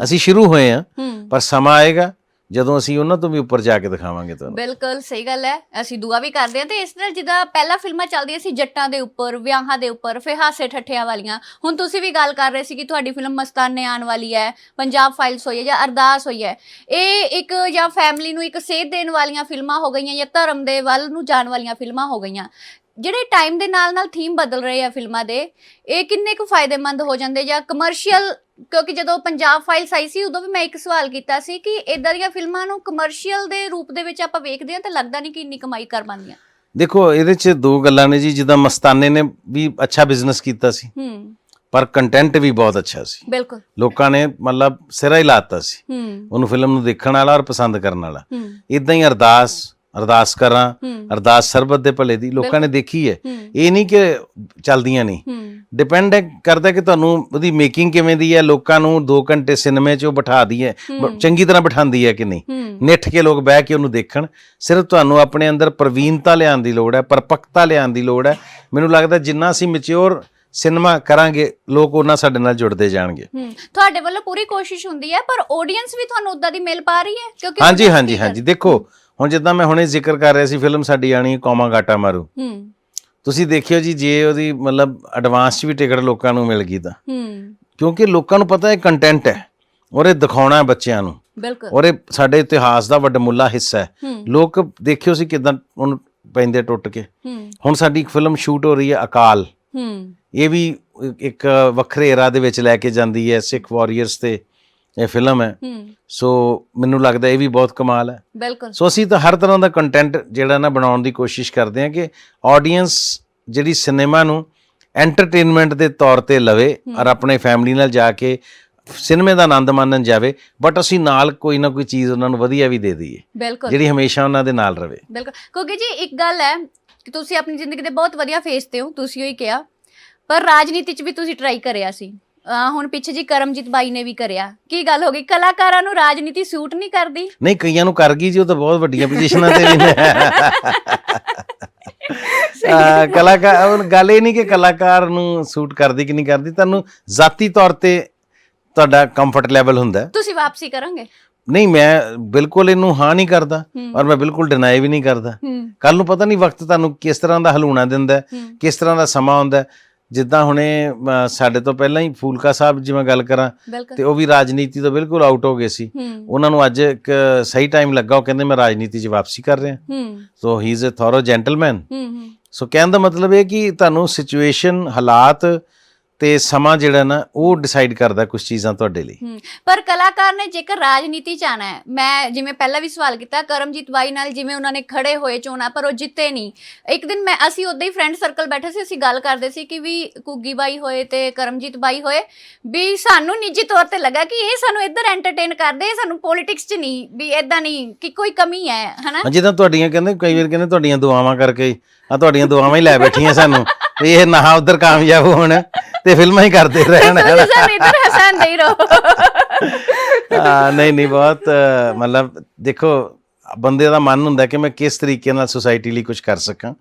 Speaker 2: ਅਸੀਂ ਸ਼ੁਰੂ ਹੋਏ ਹੂੰ ਪਰ ਸਮਾਂ ਆਏਗਾ ਜਦੋਂ ਅਸੀਂ ਉਹਨਾਂ ਤੋਂ ਵੀ ਉੱਪਰ ਜਾ ਕੇ ਦਿਖਾਵਾਂਗੇ ਤੁਹਾਨੂੰ।
Speaker 1: ਬਿਲਕੁਲ ਸਹੀ ਗੱਲ ਹੈ। ਅਸੀਂ ਦੁਆ ਵੀ ਕਰਦੇ ਹਾਂ ਤੇ ਇਸ ਨਾਲ ਜਿੱਦਾਂ ਪਹਿਲਾਂ ਫਿਲਮਾਂ ਚੱਲਦੀਆਂ ਸੀ ਜੱਟਾਂ ਦੇ ਉੱਪਰ ਵਿਆਹਾਂ ਦੇ ਉੱਪਰ ਫਿਰ ਹਾਸੇ ਠੱਠਿਆਂ ਵਾਲੀਆਂ। ਹੁਣ ਤੁਸੀਂ ਵੀ ਗੱਲ ਕਰ ਰਹੇ ਸੀ ਕਿ ਤੁਹਾਡੀ ਫਿਲਮ ਮਸਤਾਨੇ ਆਉਣ ਵਾਲੀ ਹੈ ਪੰਜਾਬ ਫਾਈਲਸ ਹੋਈ ਹੈ ਜਾਂ ਅਰਦਾਸ ਹੋਈ ਹੈ। ਇਹ ਇੱਕ ਜਾਂ ਫੈਮਿਲੀ ਨੂੰ ਇੱਕ ਸੇਧ ਦੇਣ ਵਾਲੀਆਂ ਫਿਲਮਾਂ ਹੋ ਗਈਆਂ ਜਾਂ ਧਰਮ ਦੇ ਵੱਲ ਨੂੰ ਜਾਣ ਵਾਲੀਆਂ ਫਿਲਮਾਂ ਹੋ ਗਈਆਂ। ਜਿਹੜੇ ਟਾਈਮ ਦੇ ਨਾਲ ਨਾਲ ਥੀਮ ਬਦਲ ਰਹੇ ਆ ਫਿਲਮਾਂ ਦੇ ਇਹ ਕਿੰਨੇ ਕੁ ਫਾਇਦੇਮੰਦ ਹੋ ਜਾਂਦੇ ਜਾਂ ਕਮਰਸ਼ੀਅਲ ਕਿਉਂਕਿ ਜਦੋਂ ਪੰਜਾਬ ਫਾਈਲਸ ਆਈ ਸੀ ਉਦੋਂ ਵੀ ਮੈਂ ਇੱਕ ਸਵਾਲ ਕੀਤਾ ਸੀ ਕਿ ਇਦਾਂ ਦੀਆਂ ਫਿਲਮਾਂ ਨੂੰ ਕਮਰਸ਼ੀਅਲ ਦੇ ਰੂਪ ਦੇ ਵਿੱਚ ਆਪਾਂ ਵੇਖਦੇ ਹਾਂ ਤਾਂ ਲੱਗਦਾ ਨਹੀਂ ਕਿ ਇੰਨੀ ਕਮਾਈ ਕਰ ਪਾਉਂਦੀਆਂ।
Speaker 2: ਦੇਖੋ ਇਹਦੇ 'ਚ ਦੋ ਗੱਲਾਂ ਨੇ ਜੀ ਜਿੱਦਾਂ ਮਸਤਾਨੇ ਨੇ ਵੀ ਅੱਛਾ ਬਿਜ਼ਨਸ ਕੀਤਾ ਸੀ।
Speaker 1: ਹੂੰ।
Speaker 2: ਪਰ ਕੰਟੈਂਟ ਵੀ ਬਹੁਤ ਅੱਛਾ ਸੀ।
Speaker 1: ਬਿਲਕੁਲ।
Speaker 2: ਲੋਕਾਂ ਨੇ ਮਤਲਬ ਸਿਰਾ ਹੀ ਲਾਤਾ ਸੀ।
Speaker 1: ਹੂੰ।
Speaker 2: ਉਹਨੂੰ ਫਿਲਮ ਨੂੰ ਦੇਖਣ ਵਾਲਾ ਔਰ ਪਸੰਦ ਕਰਨ ਵਾਲਾ। ਇਦਾਂ ਹੀ ਅਰਦਾਸ ਅਰਦਾਸ ਕਰਾਂ ਅਰਦਾਸ ਸਰਬਤ ਦੇ ਭਲੇ ਦੀ ਲੋਕਾਂ ਨੇ ਦੇਖੀ ਹੈ। ਇਹ ਨਹੀਂ ਕਿ ਚੱਲਦੀਆਂ ਨਹੀਂ। ਡਿਪੈਂਡ ਕਰਦਾ ਕਿ ਤੁਹਾਨੂੰ ਉਹਦੀ ਮੇਕਿੰਗ ਕਿਵੇਂ ਦੀ ਹੈ ਲੋਕਾਂ ਨੂੰ 2 ਘੰਟੇ ਸਿਨੇਮੇ 'ਚ ਉਹ ਬਿਠਾ ਦੀ ਹੈ। ਬ-
Speaker 1: ਹੂੰ।
Speaker 2: ਚੰਗੀ ਤਰ੍ਹਾਂ ਬਿਠਾਉਂਦੀ ਹੈ ਕਿ ਨਹੀਂ? ਨਿੱਠ ਕੇ ਲੋਕ ਬਹਿ ਕੇ ਉਹਨੂੰ ਦੇਖਣ। ਸਿਰਫ ਤੁਹਾਨੂੰ ਆਪਣੇ ਅੰਦਰ ਪ੍ਰਵੀਨਤਾ ਲਿਆਉਣ ਦੀ ਲੋੜ ਹੈ ਪਰਪੱਕਤਾ ਲਿਆਉਣ ਦੀ ਲੋੜ ਹੈ। ਮੈਨੂੰ ਲੱਗਦਾ ਜਿੰਨਾ ਅਸੀਂ ਮੈਚੁਰ ਸਿਨੇਮਾ ਕਰਾਂਗੇ ਲੋਕ ਉਹਨਾਂ ਸਾਡੇ ਨਾਲ ਜੁੜਦੇ ਜਾਣਗੇ।
Speaker 1: ਤੁਹਾਡੇ ਵੱਲੋਂ ਪੂਰੀ ਕੋਸ਼ਿਸ਼ ਹੁੰਦੀ ਹੈ ਪਰ ਆਡੀਅנס ਵੀ ਤੁਹਾਨੂੰ ਉਦਾਂ ਦੀ ਮਿਲ ਪਾ ਰਹੀ ਹੈ? ਕਿਉਂਕਿ
Speaker 2: ਹਾਂਜੀ ਹਾਂਜੀ ਹਾਂਜੀ। ਦੇਖੋ ਹੁਣ ਜਿੱਦਾਂ ਮੈਂ ਹੁਣੇ ਜ਼ਿਕਰ ਕਰ ਰਿਹਾ ਸੀ ਫਿਲਮ ਸਾਡੀ ਆਣੀ ਕੌਮਾ ਗਾਟਾ ਮਾਰੂ।
Speaker 1: ਹੂੰ।
Speaker 2: ਤੁਸੀਂ ਦੇਖਿਓ ਜੀ ਜੇ ਉਹਦੀ ਮਤਲਬ ਐਡਵਾਂਸ 'ਚ ਵੀ ਟਿਕਟ ਲੋਕਾਂ ਨੂੰ ਮਿਲ ਗਈ ਤਾਂ।
Speaker 1: ਹੂੰ।
Speaker 2: ਕਿਉਂਕਿ ਲੋਕਾਂ ਨੂੰ ਪਤਾ ਹੈ ਕੰਟੈਂਟ ਹੈ ਔਰ ਇਹ ਦਿਖਾਉਣਾ ਹੈ ਬੱਚਿਆਂ ਨੂੰ।
Speaker 1: ਬਿਲਕੁਲ।
Speaker 2: ਔਰ ਇਹ ਸਾਡੇ ਇਤਿਹਾਸ ਦਾ ਵੱਡਮੁੱਲਾ ਹਿੱਸਾ ਹੈ। ਲੋਕ ਦੇਖਿਓ ਸੀ ਕਿਦਾਂ ਉਹਨੂੰ ਪੈਂਦੇ ਟੁੱਟ ਕੇ।
Speaker 1: ਹੂੰ।
Speaker 2: ਹੁਣ ਸਾਡੀ ਇੱਕ ਫਿਲਮ ਸ਼ੂਟ ਹੋ ਰਹੀ ਹੈ ਅਕਾਲ।
Speaker 1: ਹੂੰ।
Speaker 2: ਇਹ ਵੀ ਇੱਕ ਵੱਖਰੇ ਏਰਾ ਦੇ ਵਿੱਚ ਲੈ ਕੇ ਜਾਂਦੀ ਹੈ ਸਿੱਖ ਵਾਰੀਅਰਸ ਤੇ। ਇਹ ਫਿਲਮ ਹੈ। ਸੋ ਮੈਨੂੰ ਲੱਗਦਾ ਇਹ ਵੀ ਬਹੁਤ ਕਮਾਲ ਹੈ।
Speaker 1: ਬਿਲਕੁਲ।
Speaker 2: ਸੋ ਅਸੀਂ ਤਾਂ ਹਰ ਤਰ੍ਹਾਂ ਦਾ ਕੰਟੈਂਟ ਜਿਹੜਾ ਨਾ ਬਣਾਉਣ ਦੀ ਕੋਸ਼ਿਸ਼ ਕਰਦੇ ਹਾਂ ਕਿ ਆਡੀਅנס ਜਿਹੜੀ ਸਿਨੇਮਾ ਨੂੰ ਐਂਟਰਟੇਨਮੈਂਟ ਦੇ ਤੌਰ ਤੇ ਲਵੇ ਔਰ ਆਪਣੇ ਫੈਮਿਲੀ ਨਾਲ ਜਾ ਕੇ ਸਿਨੇਮੇ ਦਾ ਆਨੰਦ ਮਾਣਨ ਜਾਵੇ ਬਟ ਅਸੀਂ ਨਾਲ ਕੋਈ ਨਾ ਕੋਈ ਚੀਜ਼ ਉਹਨਾਂ ਨੂੰ ਵਧੀਆ ਵੀ ਦੇ ਦਈਏ ਜਿਹੜੀ ਹਮੇਸ਼ਾ ਉਹਨਾਂ ਦੇ ਨਾਲ ਰਵੇ।
Speaker 1: ਬਿਲਕੁਲ। ਕਿਉਂਕਿ ਜੀ ਇੱਕ ਗੱਲ ਹੈ ਕਿ ਤੁਸੀਂ ਆਪਣੀ ਜ਼ਿੰਦਗੀ ਦੇ ਬਹੁਤ ਵਧੀਆ ਫੇਸ ਤੇ ਹੋ ਤੁਸੀਂ ਉਹੀ ਕਿਹਾ ਪਰ ਰਾਜਨੀਤੀ 'ਚ ਵੀ ਤੁਸੀਂ ਟਰਾਈ ਕਰਿਆ ਸੀ। ਅਹ ਹੁਣ ਪਿੱਛੇ ਜੀ ਕਰਮਜੀਤ ਬਾਈ ਨੇ ਵੀ ਕਰਿਆ। ਕੀ ਗੱਲ ਹੋ ਗਈ? ਕਲਾਕਾਰਾਂ ਨੂੰ ਰਾਜਨੀਤੀ ਸੂਟ ਨਹੀਂ ਕਰਦੀ?
Speaker 2: ਨਹੀਂ ਕਈਆਂ ਨੂੰ ਕਰ ਗਈ ਜੀ ਉਹ ਤਾਂ ਬਹੁਤ ਵੱਡੀਆਂ ਪੋਜੀਸ਼ਨਾਂ ਤੇ ਵੀ ਨੇ। ਅਹ ਕਲਾਕਾਰ ਉਹ ਗੱਲ ਇਹ ਨਹੀਂ ਕਿ ਕਲਾਕਾਰ ਨੂੰ ਸੂਟ ਕਰਦੀ ਕਿ ਨਹੀਂ ਕਰਦੀ ਤੁਹਾਨੂੰ ਜ਼ਾਤੀ ਤੌਰ ਤੇ ਤੁਹਾਡਾ ਕੰਫਰਟ ਲੈਵਲ ਹੁੰਦਾ ਹੈ।
Speaker 1: ਤੁਸੀਂ ਵਾਪਸੀ ਕਰਾਂਗੇ?
Speaker 2: ਨਹੀਂ ਮੈਂ ਬਿਲਕੁਲ ਇਹਨੂੰ ਹਾਂ ਨਹੀਂ ਕਰਦਾ
Speaker 1: ਹੂੰ।
Speaker 2: ਔਰ ਮੈਂ ਬਿਲਕੁਲ ਡਿਨਾਈ ਵੀ ਨਹੀਂ ਕਰਦਾ।
Speaker 1: ਹੂੰ।
Speaker 2: ਕੱਲ ਨੂੰ ਪਤਾ ਨਹੀਂ ਵਕਤ ਤੁਹਾਨੂੰ ਕਿਸ ਤਰ੍ਹਾਂ ਦਾ ਹਲੂਣਾ ਦਿੰਦਾ ਹੈ,
Speaker 1: ਹੂੰ।
Speaker 2: ਕਿਸ ਤਰ੍ਹਾਂ ਦਾ ਸਮਾਂ ਹੁੰਦਾ ਹੈ। ਜਿੱਦਾਂ ਹੁਣੇ ਸਾਡੇ ਤੋਂ ਪਹਿਲਾਂ ਹੀ ਫੂਲਕਾ ਸਾਹਿਬ ਜਿਵੇਂ ਗੱਲ ਕਰਾਂ ਤੇ ਉਹ ਵੀ ਰਾਜਨੀਤੀ ਤੋਂ ਬਿਲਕੁਲ ਆਊਟ ਹੋ ਗਏ ਸੀ। ਉਹਨਾਂ ਨੂੰ ਅੱਜ ਇੱਕ ਸਹੀ ਟਾਈਮ ਲੱਗਾ ਉਹ ਕਹਿੰਦੇ ਮੈਂ ਰਾਜਨੀਤੀ 'ਚ ਵਾਪਸੀ ਕਰ ਰਿਹਾ। So he is a thorough gentleman so ਕਹਿਣ ਦਾ ਮਤਲਬ ਇਹ ਕਿ ਤੁਹਾਨੂੰ ਸਿਚੁਏਸ਼ਨ ਹਾਲਾਤ ਤੇ ਸਮਾਂ ਜਿਹੜਾ ਨਾ ਉਹ ਡਿਸਾਈਡ ਕਰਦਾ ਕੁਝ ਚੀਜ਼ਾਂ ਤੁਹਾਡੇ ਲਈ।
Speaker 1: ਹਮ, ਪਰ ਕਲਾਕਾਰ ਨੇ ਜੇਕਰ ਰਾਜਨੀਤੀ ਚ ਆਣਾ ਹੈ ਮੈਂ ਜਿਵੇਂ ਪਹਿਲਾਂ ਵੀ ਸਵਾਲ ਕੀਤਾ ਕਰਮਜੀਤ ਬਾਈ ਨਾਲ ਜਿਵੇਂ ਉਹਨਾਂ ਨੇ ਖੜੇ ਹੋਏ ਚੋਣਾਂ ਪਰ ਉਹ ਜਿੱਤੇ ਨਹੀਂ। ਇੱਕ ਦਿਨ ਮੈਂ ਅਸੀਂ ਉਦਾਂ ਹੀ ਫਰੈਂਡ ਸਰਕਲ ਬੈਠੇ ਸੀ ਅਸੀਂ ਗੱਲ ਕਰਦੇ ਸੀ ਕਿ ਵੀ ਕੁੱਗੀ ਬਾਈ ਹੋਏ ਤੇ ਕਰਮਜੀਤ ਬਾਈ ਹੋਏ ਵੀ ਸਾਨੂੰ ਨਿੱਜੀ ਤੌਰ ਤੇ ਲੱਗਾ ਕਿ ਇਹ ਸਾਨੂੰ ਇੱਧਰ ਐਂਟਰਟੇਨ ਕਰਦੇ ਇਹ ਸਾਨੂੰ ਪੋਲਿਟਿਕਸ ਚ ਨਹੀਂ ਵੀ ਇਦਾਂ ਨਹੀਂ ਕਿ ਕੋਈ ਕਮੀ ਹੈ ਹਨਾ?
Speaker 2: ਹਾਂ, ਜਿੱਦਾਂ ਤੁਹਾਡੀਆਂ ਕਹਿੰਦੇ ਕਈ ਵਾਰ ਕਹਿੰਦੇ ਤੁਹਾਡੀਆਂ ਦੁਆਵਾਂ ਕਰਕੇ ਆ ਤੁਹਾਡੀਆਂ ਦੁਆਵਾਂ ਹੀ ਲੈ ਬੈਠੀਆਂ ਸਾਨੂੰ। ਵੀ ਇਹ ਨਾ ਉਧਰ ਕਾਮਯਾਬ ਹੋਣ ਤੇ ਫਿਲਮਾਂ ਹੀ ਕਰਦੇ ਰਹਿਣ
Speaker 1: ਤੁਸੀਂ ਸਾਨੂੰ ਇੱਧਰ ਹਸਾਉਂਦੇ ਹੀ ਰਹੋ।
Speaker 2: ਨਹੀਂ ਨਹੀਂ ਬਹੁਤ ਮਤਲਬ ਦੇਖੋ ਬੰਦੇ ਦਾ ਮਨ ਹੁੰਦਾ ਕਿ ਮੈਂ ਕਿਸ ਤਰੀਕੇ ਨਾਲ ਸੁਸਾਇਟੀ ਲਈ ਕੁਝ ਕਰ ਸਕਾਂ।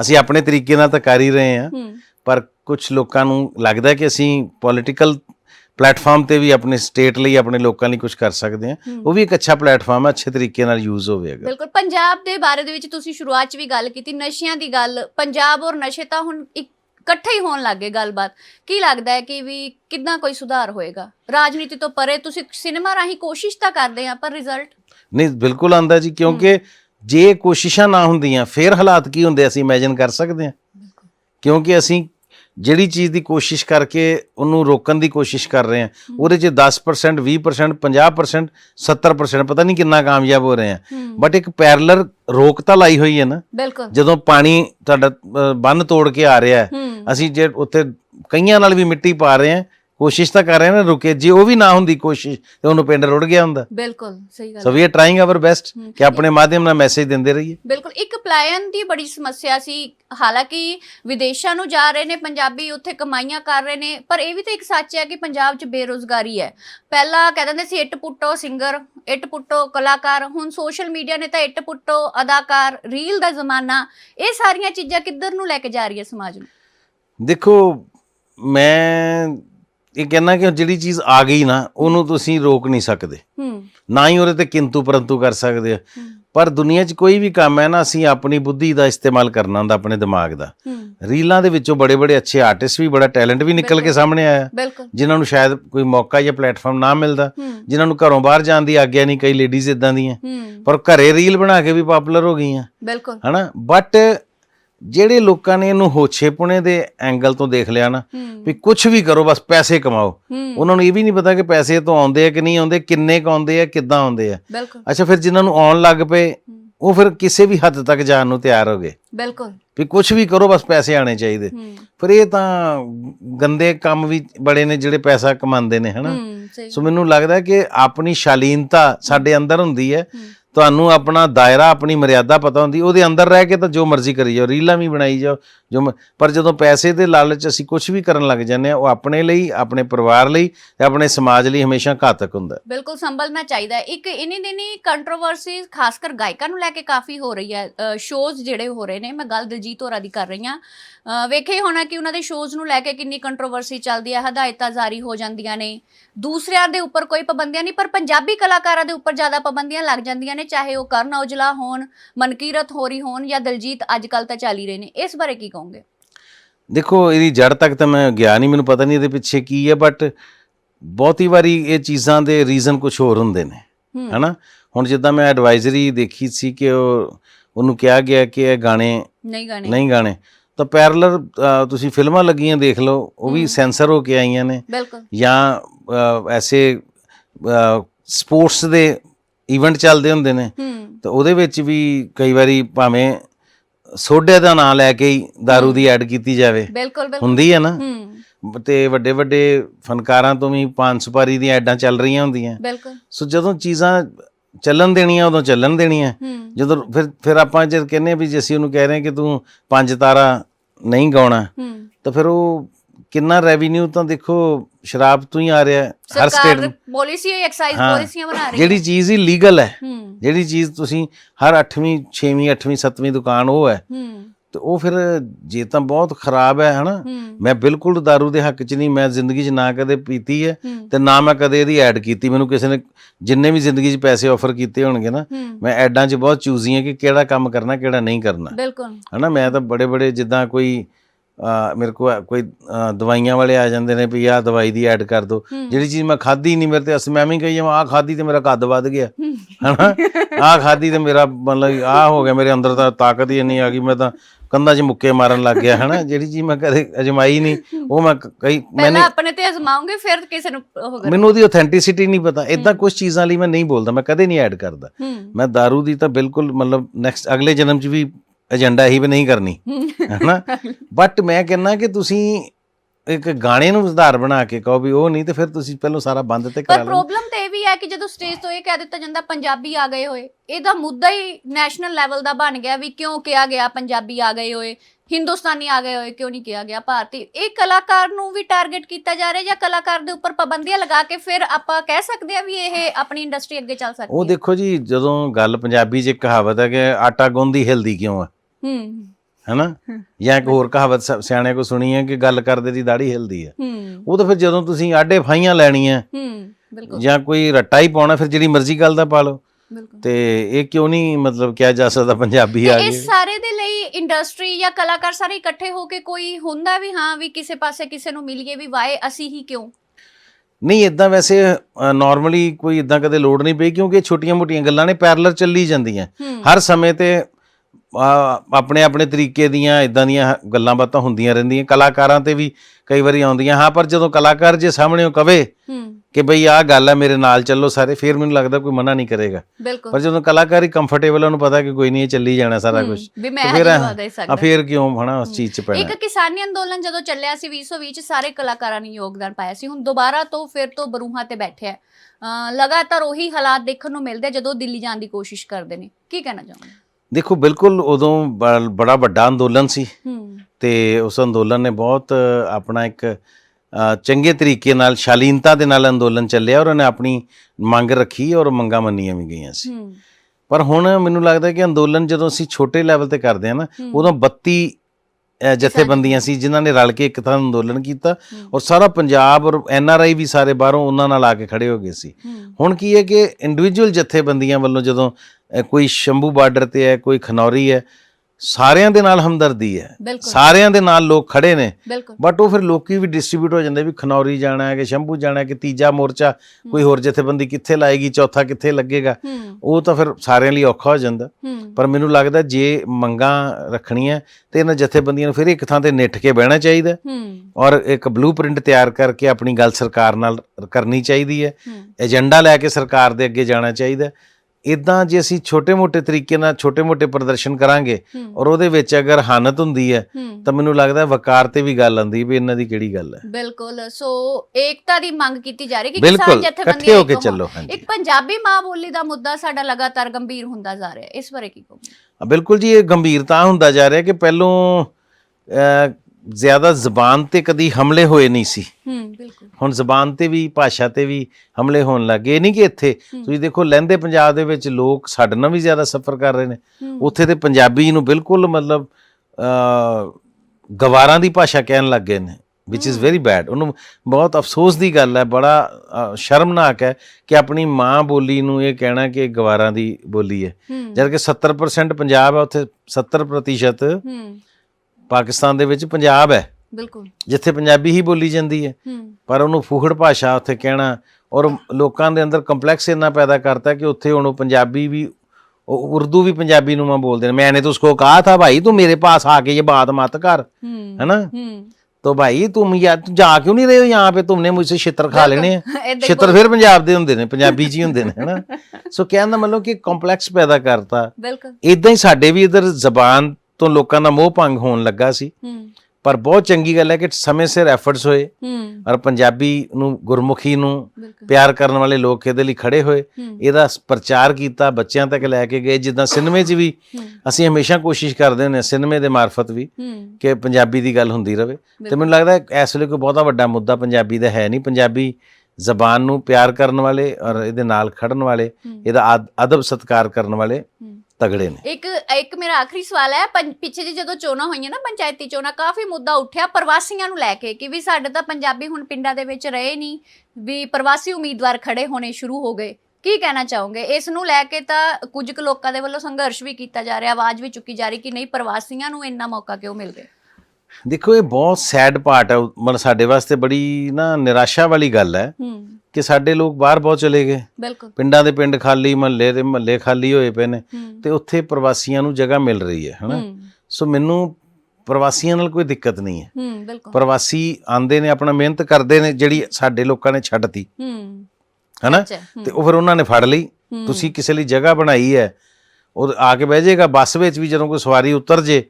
Speaker 2: ਅਸੀਂ ਆਪਣੇ ਤਰੀਕੇ ਨਾਲ ਤਾਂ ਕਰ ਹੀ ਰਹੇ ਹਾਂ। ਪਰ ਕੁਝ ਲੋਕਾਂ ਨੂੰ ਲੱਗਦਾ ਕਿ ਅਸੀਂ ਪੋਲਿਟੀਕਲ ਪਲੇਟਫਾਰਮ ਤੇ ਵੀ ਆਪਣੇ ਸਟੇਟ ਲਈ ਆਪਣੇ ਲੋਕਾਂ ਲਈ ਕੁਝ ਕਰ ਸਕਦੇ
Speaker 1: ਹਮ।
Speaker 2: ਉਹ ਵੀ ਇੱਕ ਅੱਛਾ ਪਲੇਟਫਾਰਮ ਹੈ ਅੱਛੇ ਤਰੀਕੇ ਨਾਲ ਯੂਜ਼ ਹੋਵੇ ਅਗਰ।
Speaker 1: ਬਿਲਕੁਲ ਪੰਜਾਬ ਦੇ ਬਾਰੇ ਦੇ ਵਿੱਚ ਤੁਸੀਂ ਸ਼ੁਰੂਆਤ 'ਚ ਵੀ ਗੱਲ ਕੀਤੀ ਨਸ਼ਿਆਂ ਦੀ ਗੱਲ ਪੰਜਾਬ ਔਰ ਨਸ਼ੇ ਤਾਂ ਹੁਣ ਇੱਕ ਇਕੱਠੇ ਹੀ ਹੋਣ ਲੱਗੇ ਗੱਲਬਾਤ। ਕੀ ਲੱਗਦਾ ਹੈ ਕਿ ਵੀ ਕਿੰਨਾ ਕੋਈ ਸੁਧਾਰ ਹੋਏਗਾ? ਰਾਜਨੀਤੀ ਤੋਂ ਪਰੇ ਤੁਸੀਂ ਸਿਨੇਮਾ ਰਾਹੀਂ ਕੋਸ਼ਿਸ਼ ਤਾਂ ਕਰਦੇ ਆ ਪਰ ਰਿਜ਼ਲਟ
Speaker 2: ਨਹੀਂ ਬਿਲਕੁਲ ਆਂਦਾ ਜੀ ਕਿਉਂਕਿ ਜੇ ਕੋਸ਼ਿਸ਼ਾਂ ਨਾ ਹੁੰਦੀਆਂ ਫਿਰ ਹਾਲਾਤ ਕੀ ਹੁੰਦੇ ਅਸੀਂ ਇਮੇਜਿਨ ਕਰ ਸਕਦੇ ਹਾਂ। ਕਿਉਂਕਿ ਅਸੀਂ ਜਿਹੜੀ ਚੀਜ਼ ਦੀ ਕੋਸ਼ਿਸ਼ ਕਰਕੇ ਉਹਨੂੰ ਰੋਕਣ ਦੀ ਕੋਸ਼ਿਸ਼ ਕਰ ਰਹੇ ਹਾਂ। ਉਹਦੇ 'ਚ 10% 20% 50% 70% ਪਤਾ ਨਹੀਂ ਕਿੰਨਾ ਕਾਮਯਾਬ ਹੋ ਰਹੇ ਹਾਂ। ਬਟ ਇੱਕ ਪੈਰਲਰ ਰੋਕ ਤਾਂ ਲਾਈ ਹੋਈ ਹੈ ਨਾ। ਜਦੋਂ ਪਾਣੀ ਤੁਹਾਡਾ ਬੰਨ ਤੋੜ ਕੇ ਆ ਰਿਹਾ ਅਸੀਂ ਜੇ ਉੱਥੇ ਕਈਆਂ ਨਾਲ ਵੀ ਮਿੱਟੀ ਪਾ ਰਹੇ ਹਾਂ ਕੋਸ਼ਿਸ਼ ਤਾਂ ਕਰ ਰਹੇ ਨਾ ਰੁਕੇ ਜੇ ਉਹ ਵੀ ਨਾ ਹੁੰਦੀ ਕੋਸ਼ਿਸ਼ ਤੇ ਉਹਨੂੰ ਪਿੰਡ ਰੁੜ ਗਿਆ ਹੁੰਦਾ।
Speaker 1: ਬਿਲਕੁਲ ਸਹੀ ਗੱਲ
Speaker 2: so we are trying our best ਕਿ ਆਪਣੇ ਮਾਧਿਅਮ ਨਾਲ ਮੈਸੇਜ ਦਿੰਦੇ ਰਹੀਏ।
Speaker 1: ਬਿਲਕੁਲ ਇੱਕ ਪਲਾਇਨ ਦੀ ਬੜੀ ਸਮੱਸਿਆ ਸੀ। ਹਾਲਾਂਕਿ ਵਿਦੇਸ਼ਾਂ ਨੂੰ ਜਾ ਰਹੇ ਨੇ ਪੰਜਾਬੀ ਉੱਥੇ ਕਮਾਈਆਂ ਕਰ ਰਹੇ ਨੇ ਪਰ ਇਹ ਵੀ ਤਾਂ ਇੱਕ ਸੱਚ ਹੈ ਕਿ ਪੰਜਾਬ 'ਚ ਬੇਰੋਜ਼ਗਾਰੀ ਹੈ। ਪਹਿਲਾਂ ਕਹਿ ਦਿੰਦੇ ਸੀ ਇੱਟ ਪੁੱਟੋ ਸਿੰਗਰ ਇੱਟ ਪੁੱਟੋ ਕਲਾਕਾਰ ਹੁਣ ਸੋਸ਼ਲ ਮੀਡੀਆ ਨੇ ਤਾਂ ਇੱਟ ਪੁੱਟੋ ਅਦਾਕਾਰ ਰੀਲ ਦਾ ਜ਼ਮਾਨਾ ਇਹ ਸਾਰੀਆਂ ਚੀਜ਼ਾਂ ਕਿੱਧਰ ਨੂੰ ਲੈ ਕੇ ਜਾ ਰਹੀ ਹੈ ਸਮਾਜ ਨੂੰ?
Speaker 2: ਦੇਖੋ ਮੈਂ ਇਹ ਕਹਿੰਦਾ ਕਿ ਜਿਹੜੀ ਚੀਜ਼ ਆ ਗਈ ਨਾ ਉਹਨੂੰ ਤੁਸੀਂ ਰੋਕ ਨਹੀਂ ਸਕਦੇ।
Speaker 1: ਹੂੰ।
Speaker 2: ਨਾ ਹੀ ਉਹਦੇ ਤੇ ਕਿੰਤੂ ਪਰੰਤੂ ਕਰ ਸਕਦੇ ਆ। ਪਰ ਦੁਨੀਆ 'ਚ ਕੋਈ ਵੀ ਕੰਮ ਹੈ ਨਾ ਅਸੀਂ ਆਪਣੀ ਬੁੱਧੀ ਦਾ ਇਸਤੇਮਾਲ ਕਰਨਾ ਹੁੰਦਾ ਆਪਣੇ ਦਿਮਾਗ ਦਾ। ਰੀਲਾਂ ਦੇ ਵਿੱਚੋਂ ਬੜੇ ਬੜੇ ਅੱਛੇ ਆਰਟਿਸਟ ਵੀ ਬੜਾ ਟੈਲੈਂਟ ਵੀ ਨਿਕਲ ਕੇ ਸਾਹਮਣੇ ਆਇਆ। ਜਿਨ੍ਹਾਂ ਨੂੰ ਸ਼ਾਇਦ ਕੋਈ ਮੌਕਾ ਜਾਂ ਪਲੇਟਫਾਰਮ ਨਾ ਮਿਲਦਾ। ਜਿਨ੍ਹਾਂ ਨੂੰ ਘਰੋਂ ਬਾਹਰ ਜਾਣ ਦੀ ਆਗਿਆ ਨਹੀਂ ਕਈ ਲੇਡੀਜ਼ ਇਦਾਂ ਦੀਆਂ। ਪਰ ਘਰੇ ਰੀਲ ਬਣਾ ਕੇ ਵੀ ਪਪੂਲਰ ਹੋ ਗਈਆਂ।
Speaker 1: ਬਿਲਕੁਲ।
Speaker 2: ਹਨਾ? ਬਟ ਜਿਹੜੇ ਲੋਕਾਂ ਨੇ ਇਹਨੂੰ ਹੋਛੇਪੁਣੇ ਦੇ ਐਂਗਲ ਤੋਂ ਦੇਖ ਲਿਆ ਨਾ ਵੀ ਕੁਝ ਵੀ ਕਰੋ ਬਸ ਪੈਸੇ ਕਮਾਓ। ਉਹਨਾਂ ਨੂੰ ਇਹ ਵੀ ਨਹੀਂ ਪਤਾ ਕਿ ਪੈਸੇ ਤੋਂ ਆਉਂਦੇ ਆ ਕਿ ਨਹੀਂ ਆਉਂਦੇ ਕਿੰਨੇ ਕੁ ਆਉਂਦੇ ਆ ਕਿੱਦਾਂ ਆਉਂਦੇ ਆ। ਅੱਛਾ ਫਿਰ ਜਿਨ੍ਹਾਂ ਨੂੰ ਆਉਣ ਲੱਗ ਪਏ ਉਹ ਫਿਰ ਕਿਸੇ ਵੀ ਹੱਦ ਤੱਕ ਜਾਣ ਨੂੰ ਤਿਆਰ ਹੋ ਗਏ।
Speaker 1: ਬਿਲਕੁਲ।
Speaker 2: ਵੀ ਕੁਝ ਵੀ ਕਰੋ ਬਸ ਪੈਸੇ ਆਣੇ ਚਾਹੀਦੇ। ਪਰ ਇਹ ਤਾਂ ਗੰਦੇ ਕੰਮ ਵੀ ਬੜੇ ਨੇ ਜਿਹੜੇ ਪੈਸਾ ਕਮਾਉਂਦੇ ਨੇ ਹਨਾ? ਸੋ ਮੈਨੂੰ ਲੱਗਦਾ ਕਿ ਆਪਣੀ ਸ਼ਾਲੀਨਤਾ ਸਾਡੇ ਅੰਦਰ ਹੁੰਦੀ ਹੂੰ। ਤੁਹਾਨੂੰ ਆਪਣਾ ਦਾਇਰਾ, ਆਪਣੀ ਮਰਿਆਦਾ ਪਤਾ ਹੁੰਦੀ, ਉਹਦੇ ਅੰਦਰ ਰਹਿ ਕੇ ਤਾਂ ਜੋ ਮਰਜ਼ੀ ਕਰੀ ਜਾਓ, ਰੀਲਾਂ ਵੀ ਬਣਾਈ ਜਾਓ, ਜੋ ਪਰ ਜਦੋਂ ਪੈਸੇ ਦੇ ਲਾਲਚ ਅਸੀਂ ਕੁਝ ਵੀ ਕਰਨ ਲੱਗ ਜਾਂਦੇ ਆ ਉਹ ਆਪਣੇ ਲਈ, ਆਪਣੇ ਪਰਿਵਾਰ ਲਈ ਤੇ ਆਪਣੇ ਸਮਾਜ ਲਈ ਹਮੇਸ਼ਾ ਘਾਤਕ ਹੁੰਦਾ।
Speaker 1: ਬਿਲਕੁਲ ਸੰਭਲਣਾ ਚਾਹੀਦਾ ਇੱਕ ਇਨੀ ਦਿਨੀ ਕੰਟਰੋਵਰਸੀ ਖਾਸ ਕਰ ਗਾਇਕਾਂ ਨੂੰ ਲੈ ਕੇ ਕਾਫੀ ਹੋ ਰਹੀ ਹੈ ਸ਼ੋਜ਼ ਜਿਹੜੇ ਹੋ ਰਹੇ ਨੇ, ਮੈਂ ਗੱਲ ਦਿਲਜੀਤ ਹੋਰਾਂ ਦੀ ਕਰ ਰਹੀ ਹਾਂ। ਹੀ ਹੋਣਾ ਕਿ ਉਹਨਾਂ ਦੇ ਸ਼ੋਜ਼ ਨੂੰ ਲੈ ਕੇ ਕਿੰਨੀ ਕੰਟਰੋਵਰਸੀ ਚੱਲਦੀ ਹੈ ਹਦਾਇਤਾਂ ਜਾਰੀ ਹੋ ਜਾਂਦੀਆਂ ਨੇ। ਦੂਸਰਿਆਂ ਦੇ ਉੱਪਰ ਕੋਈ ਪਾਬੰਦੀਆਂ ਨਹੀਂ ਪਰ ਪੰਜਾਬੀ ਕਲਾਕਾਰਾਂ ਦੇ ਉੱਪਰ ਜ਼ਿਆਦਾ ਪਾਬੰਦੀਆਂ ਲੱਗ ਜਾਂਦੀਆਂ ਨੇ ਚਾਹੇ ਉਹ ਕਰਨ ਔਜਲਾ ਹੋਣ ਮਨਕੀਰਤ ਹੋਰੀ ਹੋਣ ਜਾਂ ਦਿਲਜੀਤ ਅੱਜ ਕੱਲ ਤਾਂ ਚੱਲ ਹੀ ਰਹੇ ਨੇ। ਇਸ ਬਾਰੇ ਕੀ ਕਹੋਗੇ?
Speaker 2: ਦੇਖੋ ਇਹਦੀ ਜੜ ਤੱਕ ਤਾਂ ਮੈਂ ਗਿਆ ਨਹੀਂ ਮੈਨੂੰ ਪਤਾ ਨਹੀਂ ਇਹਦੇ ਪਿੱਛੇ ਕੀ ਹੈ ਬਟ ਬਹੁਤੀ ਵਾਰੀ ਇਹ ਚੀਜ਼ਾਂ ਦੇ ਰੀਜ਼ਨ ਕੁਝ ਹੋਰ ਹੁੰਦੇ ਨੇ ਹਨਾ? ਹੁਣ ਜਿੱਦਾਂ ਮੈਂ ਐਡਵਾਈਜ਼ਰੀ ਦੇਖੀ ਸੀ ਕਿ ਉਹ ਉਹਨੂੰ ਕਿਹਾ ਗਿਆ ਕਿ ਇਹ ਗਾਣੇ
Speaker 1: ਨਹੀਂ ਗਾਣੇ।
Speaker 2: ਨਹੀਂ ਗਾਣੇ। ਤਾਂ ਪੈਰਲਰ ਤੁਸੀਂ ਫਿਲਮਾਂ ਲੱਗੀਆਂ ਦੇਖ ਲਓ ਉਹ ਵੀ। ਸੈਂਸਰ ਹੋ ਕੇ ਆਈਆਂ ਨੇ। ਜਾਂ ਐਸੇ ਸਪੋਰਟਸ ਦੇ ਇਵੈਂਟ ਚੱਲਦੇ ਹੁੰਦੇ ਨੇ। ਤਾਂ ਉਹਦੇ ਵਿੱਚ ਵੀ ਕਈ ਵਾਰੀ ਭਾਵੇਂ ਸੋਡੇ ਦਾ ਨਾਂ ਲੈ ਕੇ ਹੀ दारू ਦੀ ਐਡ ਕੀਤੀ ਜਾਵੇ।
Speaker 1: ਬਿਲਕੁਲ
Speaker 2: ਹੁੰਦੀ ਹੈ ਨਾ? ਤੇ ਵੱਡੇ ਵੱਡੇ ਫਨਕਾਰਾਂ ਤੋਂ ਵੀ ਪਾਨ ਸੁਪਾਰੀ ਦੀਆਂ ਐਡਾਂ ਚੱਲ ਰਹੀਆਂ ਹੁੰਦੀਆਂ।
Speaker 1: ਬਿਲਕੁਲ।
Speaker 2: ਸੋ ਜਦੋਂ ਚੀਜ਼ਾਂ ਚੱਲਣ ਦੇਣੀਆਂ ਉਦੋਂ ਚੱਲਣ ਦੇਣੀਆਂ। ਜਦੋਂ ਫਿਰ ਫਿਰ ਆਪਾਂ ਜਦ ਕਹਿੰਦੇ ਆ ਵੀ ਜੇ ਅਸੀਂ ਉਹਨੂੰ ਕਹਿ ਰਹੇ ਕਿ ਤੂੰ ਪੰਜ ਤਾਰਾ ਨਹੀਂ ਗਾਉਣਾ
Speaker 1: ਹੂੰ।
Speaker 2: ਤਾਂ ਫਿਰ ਉਹ ਕਿੰਨਾ ਰੈਵਨਿਊ ਤਾਂ ਦੇਖੋ ਸ਼ਰਾਬ ਤੋਂ ਹੀ ਆ ਰਿਹਾ ਹੈ ਹਰ
Speaker 1: ਸਰਕਾਰ
Speaker 2: ਸਟੇਟ
Speaker 1: ਪਾਲਿਸੀ ਐਕਸਾਈਜ਼
Speaker 2: ਹਾਂ।
Speaker 1: ਪਾਲਿਸੀਆਂ ਬਣਾ ਰਹੀ
Speaker 2: ਜਿਹੜੀ ਚੀਜ਼ ਹੀ ਲੀਗਲ ਹੈ
Speaker 1: ਹੂੰ।
Speaker 2: ਜਿਹੜੀ ਚੀਜ਼ ਤੁਸੀਂ ਹਰ 8ਵੀਂ 6ਵੀਂ 8ਵੀਂ 7ਵੀਂ ਦੁਕਾਨ ਉਹ ਹੈ
Speaker 1: ਹੂੰ।
Speaker 2: ਤੇ ਉਹ ਫਿਰ ਜੇ ਤਾਂ ਬਹੁਤ ਖਰਾਬ ਹੈ ਹਨਾ? ਮੈਂ ਬਿਲਕੁਲ दारू ਦੇ ਹੱਕ 'ਚ ਨਹੀਂ ਮੈਂ ਜ਼ਿੰਦਗੀ 'ਚ ਨਾ ਕਦੇ ਪੀਤੀ ਹੈ ਤੇ ਨਾ ਮੈਂ ਕਦੇ ਇਹਦੀ ਐਡ ਕੀਤੀ। ਮੈਨੂੰ ਕਿਸੇ ਨੇ ਜਿੰਨੇ ਵੀ ਜ਼ਿੰਦਗੀ 'ਚ ਪੈਸੇ ਆਫਰ ਕੀਤੇ ਹੋਣਗੇ ਨਾ ਮੈਂ ਐਡਾਂ 'ਚ ਬਹੁਤ ਚੂਜ਼ੀ ਹਾਂ ਕਿ ਕਿਹੜਾ ਕੰਮ ਕਰਨਾ ਕਿਹੜਾ ਨਹੀਂ ਕਰਨਾ।
Speaker 1: ਬਿਲਕੁਲ।
Speaker 2: ਹਨਾ ਮੈਂ ਤਾਂ ਬੜੇ ਬੜੇ ਜਿੱਦਾਂ ਕੋਈ ਮੇਰੇ ਕੋਲ ਕੋਈ ਦਵਾਈਆਂ ਵਾਲੇ ਆ ਜਾਂਦੇ ਨੇ ਵੀ ਆਹ ਦਵਾਈ ਦੀ ਐਡ ਕਰ ਦਿਓ
Speaker 1: ਹੂੰ।
Speaker 2: ਜਿਹੜੀ ਚੀਜ਼ ਮੈਂ ਖਾਧੀ ਨਹੀਂ ਮੇਰੇ ਤੇ ਅਸ ਮੈਂ ਵੀ ਕਹੀ ਜਾਵਾਂ ਆਹ ਖਾਧੀ ਤੇ ਮੇਰਾ ਕੱਦ ਵੱਧ ਗਿਆ। ਹਨਾ? ਆਹ ਖਾਧੀ ਤੇ ਮੇਰਾ ਮਤਲਬ ਆਹ ਹੋ ਗਿਆ ਮੇਰੇ ਅੰਦਰ ਤਾਂ ਤਾਕਤ ਹੀ ਇੰਨੀ ਆ ਗਈ ਮੈਂ ਤਾਂ ਕੰਧਾਂ 'ਚ ਮੁੱਕੇ ਮਾਰਨ ਲੱਗ ਗਿਆ ਹਨਾ? ਜਿਹੜੀ ਚੀਜ਼ ਮੈਂ ਕਦੇ ਅਜਮਾਈ ਨਹੀਂ ਉਹ ਮੈਂ ਕਈ
Speaker 1: ਮੈਨੇ ਆਪਣੇ ਤੇ ਅਜ਼ਮਾਉਂਗੇ ਫਿਰ ਕਿਸੇ ਨੂੰ ਉਹ ਕਰੋ
Speaker 2: ਮੈਨੂੰ ਉਹਦੀ ਆਥੈਂਟਿਸਿਟੀ ਨਹੀਂ ਪਤਾ। ਇਦਾਂ ਕੁਝ ਚੀਜ਼ਾਂ ਲਈ ਮੈਂ ਨਹੀਂ ਬੋਲਦਾ ਮੈਂ ਕਦੇ ਨਹੀਂ ਐਡ ਕਰਦਾ। ਮੈਂ दारू ਦੀ ਤਾਂ ਬਿਲਕੁਲ ਮਤਲਬ ਨੈਕਸਟ ਅਗਲੇ ਜਨਮ 'ਚ ਵੀ ਏਜੰਡਾ ਹੀ ਵੀ ਨਹੀਂ ਕਰਨੀ ਹਨਾ? ਬਟ ਮੈਂ ਕਹਿੰਨਾ ਕਿ ਤੁਸੀਂ ਇੱਕ ਗਾਣੇ ਨੂੰ ਸੁਧਾਰ ਬਣਾ ਕੇ ਕਹੋ ਵੀ ਉਹ ਨਹੀਂ ਤੇ ਫਿਰ ਤੁਸੀਂ ਪਹਿਲਾਂ ਸਾਰਾ ਬੰਦ ਤੇ ਕਰਾ
Speaker 1: ਪਰ
Speaker 2: ਲਓ।
Speaker 1: ਪ੍ਰੋਬਲਮ ਤੇ ਇਹ ਵੀ ਹੈ ਕਿ ਜਦੋਂ ਸਟੇਜ ਤੋਂ ਇਹ ਕਹਿ ਦਿੱਤਾ ਜਾਂਦਾ ਪੰਜਾਬੀ ਆ ਗਏ ਹੋਏ ਇਹਦਾ ਮੁੱਦਾ ਹੀ ਨੈਸ਼ਨਲ ਲੈਵਲ ਦਾ ਬਣ ਗਿਆ ਵੀ ਕਿਉਂ ਕਿਹਾ ਗਿਆ ਪੰਜਾਬੀ ਆ ਗਏ ਹੋਏ ਹਿੰਦੁਸਤਾਨੀ ਆ ਗਏ ਹੋਏ ਕਿਉਂ ਨਹੀਂ ਕਿਹਾ ਗਿਆ ਭਾਰਤੀ। ਇਹ ਕਲਾਕਾਰ ਨੂੰ ਵੀ ਟਾਰਗੇਟ ਕੀਤਾ ਜਾ ਰਿਹਾ ਜਾਂ ਕਲਾਕਾਰ ਦੇ ਉੱਪਰ ਪਾਬੰਦੀਆਂ ਲਗਾ ਕੇ ਫਿਰ ਆਪਾਂ ਕਹਿ ਸਕਦੇ ਆ ਵੀ ਇਹ ਆਪਣੀ ਇੰਡਸਟਰੀ ਅੱਗੇ ਚੱਲ ਸਕਦੀ
Speaker 2: ਉਹ ਦੇਖੋ ਜੀ ਜਦੋਂ ਗੱਲ ਪੰਜਾਬੀ 'ਚ ਇੱਕ ਕਹਾਵਤ ਹੈ ਕਿ ਆਟਾ ਗੁੰਦੀ ਹਿਲਦੀ ਕਿਉਂ ਆ?
Speaker 1: ਹੂੰ।
Speaker 2: ਹੈਨਾ? ਜਾਂ ਇੱਕ ਹੋਰ ਕਹਾਵਤ ਸ- ਸਿਆਣੇ ਕੋ ਸੁਣੀ ਹੈ ਕਿ ਗੱਲ ਕਰਦੇ ਦੀ ਦਾੜੀ ਹਿਲਦੀ ਹੈ।
Speaker 1: ਹੂੰ।
Speaker 2: ਉਹ ਤਾਂ ਫਿਰ ਜਦੋਂ ਤੁਸੀਂ ਆਡੇ ਫਾਈਆਂ ਲੈਣੀਆਂ
Speaker 1: ਹੂੰ ਬਿਲਕੁਲ।
Speaker 2: ਜਾਂ ਕੋਈ ਰੱਟਾ ਹੀ ਪਾਉਣਾ ਫਿਰ ਜਿਹੜੀ ਮਰਜ਼ੀ ਗੱਲ ਦਾ ਪਾ ਲਓ।
Speaker 1: ਬਿਲਕੁਲ।
Speaker 2: ਤੇ ਇਹ ਕਿਉਂ ਨਹੀਂ ਮਤਲਬ ਕਿਹਾ ਜਾ ਸਕਦਾ ਪੰਜਾਬੀ ਆ
Speaker 1: ਇਸ ਸਾਰੇ ਦੇ ਲਈ ਇੰਡਸਟਰੀ ਜਾਂ ਕਲਾਕਾਰ ਸਾਰੇ ਇਕੱਠੇ ਹੋ ਕੇ ਕੋਈ ਹੁੰਦਾ ਵੀ ਹਾਂ ਵੀ ਕਿਸੇ ਪਾਸੇ ਕਿਸੇ ਨੂੰ ਮਿਲੀਏ ਵੀ ਵਾਏ ਅਸੀਂ ਹੀ ਕਿਉਂ?
Speaker 2: ਨਹੀਂ ਇਦਾਂ ਵੈਸੇ ਨਾਰਮਲੀ ਕੋਈ ਇਦਾਂ ਕਦੇ ਲੋੜ ਨਹੀਂ ਪਈ ਕਿਉਂਕਿ ਛੋਟੀਆਂ-ਮੋਟੀਆਂ ਗੱਲਾਂ ਨੇ ਪੈਰਲਲ ਚੱਲੀ ਜਾਂਦੀਆਂ।
Speaker 1: ਹੂੰ।
Speaker 2: ਹਰ ਸਮੇਂ ਤੇ ਆਪਣੇ ਆਪਣੇ ਤਰੀਕੇ ਦੀਆਂ ਇਦਾਂ ਦੀਆਂ ਗੱਲਾਂ ਬਾਤਾਂ ਹੁੰਦੀਆਂ ਰਹਿੰਦੀਆਂ। ਕਲਾਕਾਰਾਂ ਤੇ ਵੀ ਕਈ ਵਾਰੀ ਆਉਂਦੀਆਂ। ਹਾਂ ਪਰ ਜਦੋਂ ਕਲਾਕਾਰ ਜੇ ਸਾਹਮਣੇ ਕਵੇ
Speaker 1: ਹੂੰ।
Speaker 2: ਕਿ ਬਈ ਆਹ ਗੱਲ ਹੈ ਮੇਰੇ ਨਾਲ ਚੱਲੋ ਸਾਰੇ ਫਿਰ ਮੈਨੂੰ ਲੱਗਦਾ ਕੋਈ ਮਨਾ ਨਹੀਂ ਕਰੇਗਾ। ਪਰ ਜਦੋਂ ਕਲਾਕਾਰ ਹੀ ਕੰਫਰਟੇਬਲ ਉਹਨੂੰ ਪਤਾ ਕਿ ਕੋਈ ਨਹੀਂ ਇਹ ਚੱਲੀ ਜਾਣਾ ਸਾਰਾ ਕੁਝ ਫਿਰ ਆ ਫਿਰ ਕਿਉਂ ਹਨਾ ਉਸ ਚੀਜ਼ 'ਚ ਪੈਣਾ।
Speaker 1: ਇੱਕ ਕਿਸਾਨੀ ਅੰਦੋਲਨ ਜਦੋਂ ਚੱਲਿਆ ਸੀ 2020 ਚ ਸਾਰੇ ਕਲਾਕਾਰਾਂ ਨੇ ਯੋਗਦਾਨ ਪਾਇਆ ਸੀ। ਹੁਣ ਦੁਬਾਰਾ ਤੋਂ ਫਿਰ ਤੋਂ ਬਰੂਹਾਂ ਤੇ ਬੈਠੇ ਆ। ਅਹ ਲਗਾਤਾਰ ਉਹੀ ਹਾਲਾਤ ਦੇਖਣ ਨੂੰ ਮਿਲਦੇ ਜਦੋਂ ਦਿੱਲੀ ਜਾਣ ਦੀ ਕੋਸ਼ਿਸ਼ ਕਰਦੇ ਨੇ। ਕੀ ਕਹਿਣਾ ਚਾਹੁੰਦੇ
Speaker 2: ਦੇਖੋ ਬਿਲਕੁਲ ਉਦੋਂ ਬੜਾ ਵੱਡਾ ਅੰਦੋਲਨ ਸੀ ਤੇ ਉਸ ਅੰਦੋਲਨ ਨੇ ਬਹੁਤ ਆਪਣਾ ਇੱਕ ਚੰਗੇ ਤਰੀਕੇ ਨਾਲ ਸ਼ਾਲੀਨਤਾ ਦੇ ਨਾਲ ਅੰਦੋਲਨ ਚੱਲਿਆ ਔਰ ਉਹਨੇ ਆਪਣੀ ਮੰਗ ਰੱਖੀ ਔਰ ਮੰਗਾਂ ਮੰਨੀਆਂ ਵੀ ਗਈਆਂ ਸੀ। ਪਰ ਹੁਣ ਮੈਨੂੰ ਲੱਗਦਾ ਕਿ ਅੰਦੋਲਨ ਜਦੋਂ ਅਸੀਂ ਛੋਟੇ ਲੈਵਲ ਤੇ ਕਰਦੇ ਹਾਂ ਨਾ ਉਦੋਂ 32 ਜਥੇਬੰਦੀਆਂ ਸੀ ਜਿਨ੍ਹਾਂ ਨੇ ਰਲ ਕੇ ਇੱਕ ਤਰ੍ਹਾਂ ਅੰਦੋਲਨ ਕੀਤਾ ਔਰ ਸਾਰਾ ਪੰਜਾਬ ਔਰ ਐਨ ਆਰ ਆਈ ਵੀ ਸਾਰੇ ਬਾਹਰੋਂ ਉਹਨਾਂ ਨਾਲ ਆ ਕੇ ਖੜੇ ਹੋ ਗਏ ਸੀ।
Speaker 1: ਹੂੰ,
Speaker 2: ਹੁਣ ਕੀ ਹੈ ਕਿ ਇੰਡੀਵਿਜੂਅਲ ਜਥੇਬੰਦੀਆਂ ਵੱਲੋਂ ਜਦੋਂ ਕੋਈ ਸ਼ੰਭੂ ਬਾਰਡਰ ਤੇ ਹੈ ਕੋਈ ਖਨੌਰੀ ਹੈ ਸਾਰਿਆਂ ਦੇ ਨਾਲ ਹਮਦਰਦੀ ਹੈ। ਸਾਰਿਆਂ ਦੇ ਨਾਲ ਲੋਕ ਖੜੇ ਨੇ। ਬਟ ਉਹ ਫਿਰ ਲੋਕੀ ਵੀ ਡਿਸਟ੍ਰੀਬਿਊਟ ਹੋ ਜਾਂਦੇ ਵੀ ਖਨੌਰੀ ਜਾਣਾ ਹੈ ਕਿ ਸ਼ੰਭੂ ਜਾਣਾ ਹੈ ਕਿ ਤੀਜਾ ਮੋਰਚਾ ਕੋਈ ਹੋਰ ਜਥੇਬੰਦੀ ਕਿੱਥੇ ਲਾਏਗੀ ਚੌਥਾ ਕਿੱਥੇ ਲੱਗੇਗਾ? ਉਹ ਤਾਂ ਫਿਰ ਸਾਰਿਆਂ ਲਈ ਔਖਾ ਹੋ ਜਾਂਦਾ। ਪਰ ਮੈਨੂੰ ਲੱਗਦਾ ਜੇ ਮੰਗਾਂ ਰੱਖਣੀਆਂ ਤੇ ਇਹਨਾਂ ਜਥੇਬੰਦੀਆਂ ਨੂੰ ਫਿਰ ਇੱਕ ਥਾਂ ਤੇ ਨਿੱਠ ਕੇ ਬਹਿਣਾ ਚਾਹੀਦਾ। ਔਰ ਇੱਕ ਬਲੂਪ੍ਰਿੰਟ ਤਿਆਰ ਕਰਕੇ ਆਪਣੀ ਗੱਲ ਸਰਕਾਰ ਨਾਲ ਕਰਨੀ ਚਾਹੀਦੀ ਹੂੰ। ਏਜੰਡਾ ਲੈ ਕੇ ਸਰਕਾਰ ਦੇ ਅੱਗੇ ਜਾਣਾ ਚਾਹੀਦਾ। ਇਦਾਂ ਜੇ ਅਸੀਂ ਛੋਟੇ-ਮੋਟੇ ਤਰੀਕੇ ਨਾਲ ਛੋਟੇ-ਮੋਟੇ ਪ੍ਰਦਰਸ਼ਨ ਕਰਾਂਗੇ ਔਰ ਉਹਦੇ ਵਿੱਚ ਅਗਰ ਹਾਨਤ ਹੁੰਦੀ ਹੈ ਤਾਂ ਮੈਨੂੰ ਲੱਗਦਾ ਵਕਾਰ ਤੇ ਵੀ ਗੱਲ ਆਉਂਦੀ ਵੀ ਇਹਨਾਂ ਦੀ ਕਿਹੜੀ ਗੱਲ ਹੈ।
Speaker 1: ਬਿਲਕੁਲ। ਸੋ ਏਕਤਾ ਦੀ ਮੰਗ ਕੀਤੀ ਜਾ ਰਹੀ ਕਿ ਕਿਸਾਨ ਜਥੇਬੰਦੀਆਂ
Speaker 2: ਹੋ ਕੇ। ਚੱਲੋ
Speaker 1: ਇੱਕ ਪੰਜਾਬੀ ਮਾਂ ਬੋਲੀ ਦਾ ਮੁੱਦਾ ਸਾਡਾ ਲਗਾਤਾਰ ਗੰਭੀਰ ਹੁੰਦਾ ਜਾ ਰਿਹਾ ਇਸ ਬਾਰੇ ਕੀ ਕਹੋਗੇ?
Speaker 2: ਬਿਲਕੁਲ ਜੀ ਇਹ ਗੰਭੀਰਤਾ ਹੁੰਦਾ ਜਾ ਰਿਹਾ ਕਿ ਪਹਿਲੋਂ ਜ਼ਿਆਦਾ ਜ਼ਬਾਨ ਤੇ ਕਦੀ ਹਮਲੇ ਹੋਏ ਨਹੀਂ ਸੀ।
Speaker 1: ਹੂੰ ਬਿਲਕੁਲ।
Speaker 2: ਹੁਣ ਜ਼ਬਾਨ ਤੇ ਵੀ ਭਾਸ਼ਾ ਤੇ ਵੀ ਹਮਲੇ ਹੋਣ ਲੱਗੇ ਨਹੀਂ ਕਿ ਇੱਥੇ। ਤੁਸੀਂ ਦੇਖੋ ਲਹਿੰਦੇ ਪੰਜਾਬ ਦੇ ਵਿੱਚ ਲੋਕ ਸਾਡੇ ਨਾਲ ਵੀ ਜ਼ਿਆਦਾ ਸਫ਼ਰ ਕਰ ਰਹੇ ਨੇ। ਉੱਥੇ ਤੇ ਪੰਜਾਬੀ ਨੂੰ ਬਿਲਕੁਲ ਮਤਲਬ ਗਵਾਰਾਂ ਦੀ ਭਾਸ਼ਾ ਕਹਿਣ ਲੱਗ ਗਏ ਨੇ ਵਿਚ ਇਜ਼ ਵੈਰੀ ਬੈਡ ਉਹਨੂੰ ਬਹੁਤ ਅਫਸੋਸ ਦੀ ਗੱਲ ਹੈ ਬੜਾ ਸ਼ਰਮਨਾਕ ਹੈ ਕਿ ਆਪਣੀ ਮਾਂ ਬੋਲੀ ਨੂੰ ਇਹ ਕਹਿਣਾ ਕਿ ਗਵਾਰਾਂ ਦੀ ਬੋਲੀ ਹੈ।
Speaker 1: ਹੂੰ।
Speaker 2: ਜਦ ਕਿ 70% ਪੰਜਾਬ ਹੈ ਉੱਥੇ 70%
Speaker 1: ਹੂੰ।
Speaker 2: ਪਾਕਿਸਤਾਨ ਦੇ ਵਿੱਚ ਪੰਜਾਬ ਹੈ।
Speaker 1: ਬਿਲਕੁਲ।
Speaker 2: ਜਿੱਥੇ ਪੰਜਾਬੀ ਹੀ ਬੋਲੀ ਜਾਂਦੀ ਹੈ। ਪਰ ਉਹਨੂੰ ਫੂਹੜ ਭਾਸ਼ਾ ਉੱਥੇ ਕਹਿਣਾ ਔਰ ਲੋਕਾਂ ਦੇ ਅੰਦਰ ਕੰਪਲੈਕਸ ਇੰਨਾ ਪੈਦਾ ਕਰਤਾ ਕਿ ਉੱਥੇ ਹੁਣ ਉਹ ਪੰਜਾਬੀ ਵੀ ਉਰਦੂ ਵੀ ਪੰਜਾਬੀ ਨੂੰ ਮਾਂ ਬੋਲਦੇ ਨੇ। ਮੈਨੇ ਤਾਂ ਉਸਕੋ ਕਹਾ ਥਾ ਭਾਈ ਤੂੰ ਮੇਰੇ ਪਾਸ ਆ ਕੇ ਇਹ
Speaker 1: ਬਾਤ
Speaker 2: ਮਤ ਕਰ।
Speaker 1: ਹੈਨਾ?
Speaker 2: तो भाई तुम या तुम जा क्यों नहीं रहे हो यहाँ पे तुमने मुझसे छित्र खा लेने छित्र फिर पंजाब ਦੇ ਹੁੰਦੇ ਨੇ ਪੰਜਾਬੀ ਜੀ ਹੁੰਦੇ ਨੇ ਹਨਾ? ਸੋ ਕਹਿਣ ਦਾ ਮਤਲਬ ਕਿ ਕੰਪਲੈਕਸ ਪੈਦਾ ਕਰਤਾ। ਇਦਾਂ ਹੀ ਸਾਡੇ ਵੀ ਇਧਰ ਜ਼ਬਾਨ ਤੋਂ ਲੋਕਾਂ ਦਾ ਮੋਹ ਭੰਗ ਹੋਣ ਲੱਗਾ ਸੀ। ਪਰ ਬਹੁਤ ਚੰਗੀ ਗੱਲ ਹੈ ਕਿ ਸਮੇਂ ਸਿਰ ਐਫਰਟਸ ਹੋਏ। ਔਰ ਪੰਜਾਬੀ ਨੂੰ ਗੁਰਮੁਖੀ ਨੂੰ ਪਿਆਰ ਕਰਨ ਵਾਲੇ ਲੋਕ ਇਹਦੇ ਲਈ ਖੜੇ ਹੋਏ। ਇਹਦਾ ਪ੍ਰਚਾਰ ਕੀਤਾ ਬੱਚਿਆਂ ਤੱਕ ਲੈ ਕੇ ਗਏ। ਜਿੱਦਾਂ ਸਿਨੇਮੇ 'ਚ ਵੀ ਅਸੀਂ ਹਮੇਸ਼ਾ ਕੋਸ਼ਿਸ਼ ਕਰਦੇ ਹੁੰਦੇ ਹਾਂ ਸਿਨੇਮੇ ਦੇ ਮਾਰਫਤ ਵੀ ਕਿ ਪੰਜਾਬੀ ਦੀ ਗੱਲ ਹੁੰਦੀ ਰਵੇ। ਤੇ। ਮੈਨੂੰ ਲੱਗਦਾ ਹੈ ਇਸ ਵੇਲੇ ਕੋਈ ਬਹੁਤਾ ਵੱਡਾ ਮੁੱਦਾ ਪੰਜਾਬੀ ਦਾ ਹੈ ਨਹੀਂ। ਪੰਜਾਬੀ ਜ਼ਬਾਨ ਨੂੰ ਪਿਆਰ ਕਰਨ ਵਾਲੇ ਔਰ ਇਹਦੇ ਨਾਲ ਖੜਨ ਵਾਲੇ ਇਹਦਾ ਅਦ- ਅਦਬ ਸਤਕਾਰ ਕਰਨ ਵਾਲੇ। ਤਗੜੇ ਨੇ।
Speaker 1: ਇੱਕ ਇੱਕ ਮੇਰਾ ਆਖਰੀ ਸਵਾਲ ਹੈ, ਪੰ- ਪਿੱਛੇ ਜਿਹੇ ਜਦੋਂ ਚੋਣਾਂ ਹੋਈਆਂ ਨਾ ਪੰਚਾਇਤੀ ਚੋਣਾਂ, ਕਾਫੀ ਮੁੱਦਾ ਉੱਠਿਆ ਪ੍ਰਵਾਸੀਆਂ ਨੂੰ ਲੈ ਕੇ ਕਿ ਵੀ ਸਾਡੇ ਤਾਂ ਪੰਜਾਬੀ ਹੁਣ ਪਿੰਡਾਂ ਦੇ ਵਿੱਚ ਰਹੇ ਨਹੀਂ, ਵੀ ਪ੍ਰਵਾਸੀ ਉਮੀਦਵਾਰ ਖੜੇ ਹੋਣੇ ਸ਼ੁਰੂ ਹੋ ਗਏ। ਕੀ ਕਹਿਣਾ ਚਾਹੋਗੇ? ਇਸ ਨੂੰ ਲੈ ਕੇ ਤਾਂ ਕੁਝ ਕੁ ਲੋਕਾਂ ਦੇ ਵੱਲੋਂ ਸੰਘਰਸ਼ ਵੀ ਕੀਤਾ ਜਾ ਰਿਹਾ, ਆਵਾਜ਼ ਵੀ ਚੁੱਕੀ ਜਾ ਰਹੀ ਕਿ ਨਹੀਂ, ਪ੍ਰਵਾਸੀਆਂ ਨੂੰ ਇੰਨਾ ਮੌਕਾ ਕਿਉਂ ਮਿਲ ਰਿਹਾ
Speaker 2: ਦੇਖੋ ਇਹ ਬਹੁਤ ਸੈਡ ਪਾਰਟ ਹੈ। ਮਤਲਬ ਸਾਡੇ ਵਾਸਤੇ ਬੜੀ ਨਾ ਨਿਰਾਸ਼ਾ ਵਾਲੀ ਗੱਲ ਹੈ ਕਿ ਸਾਡੇ ਲੋਕ ਬਾਹਰ ਬਹੁਤ ਚਲੇ ਗਏ। ਪਿੰਡਾਂ ਦੇ ਪਿੰਡ ਖਾਲੀ ਮਹੱਲੇ ਦੇ ਮਹੱਲੇ ਖਾਲੀ ਹੋਏ ਪਏ ਨੇ ਤੇ ਉੱਥੇ ਪ੍ਰਵਾਸੀਆਂ ਨੂੰ ਜਗ੍ਹਾ ਮਿਲ ਰਹੀ ਹੈ ਹਨਾ? ਸੋ ਮੈਨੂੰ ਪ੍ਰਵਾਸੀਆਂ ਨਾਲ ਕੋਈ ਦਿੱਕਤ ਨਹੀਂ ਹੈ। ਪ੍ਰਵਾਸੀ ਆਂਦੇ ਨੇ ਆਪਣਾ ਮਿਹਨਤ ਕਰਦੇ ਨੇ ਜਿਹੜੀ ਸਾਡੇ ਲੋਕਾਂ ਨੇ ਛੱਡਤੀ ਹਨਾ? ਤੇ ਉਹ ਫਿਰ ਉਹਨਾਂ ਨੇ ਫੜ ਲਈ। ਤੁਸੀਂ ਕਿਸੇ ਲਈ ਜਗ੍ਹਾ ਬਣਾਈ ਹੈ ਉਹ ਆ ਕੇ ਬਹਿ ਜਾਏਗਾ ਬੱਸ ਵਿੱਚ ਵੀ ਜਦੋਂ ਕੋਈ ਸਵਾਰੀ ਉਤਰ ਜੇ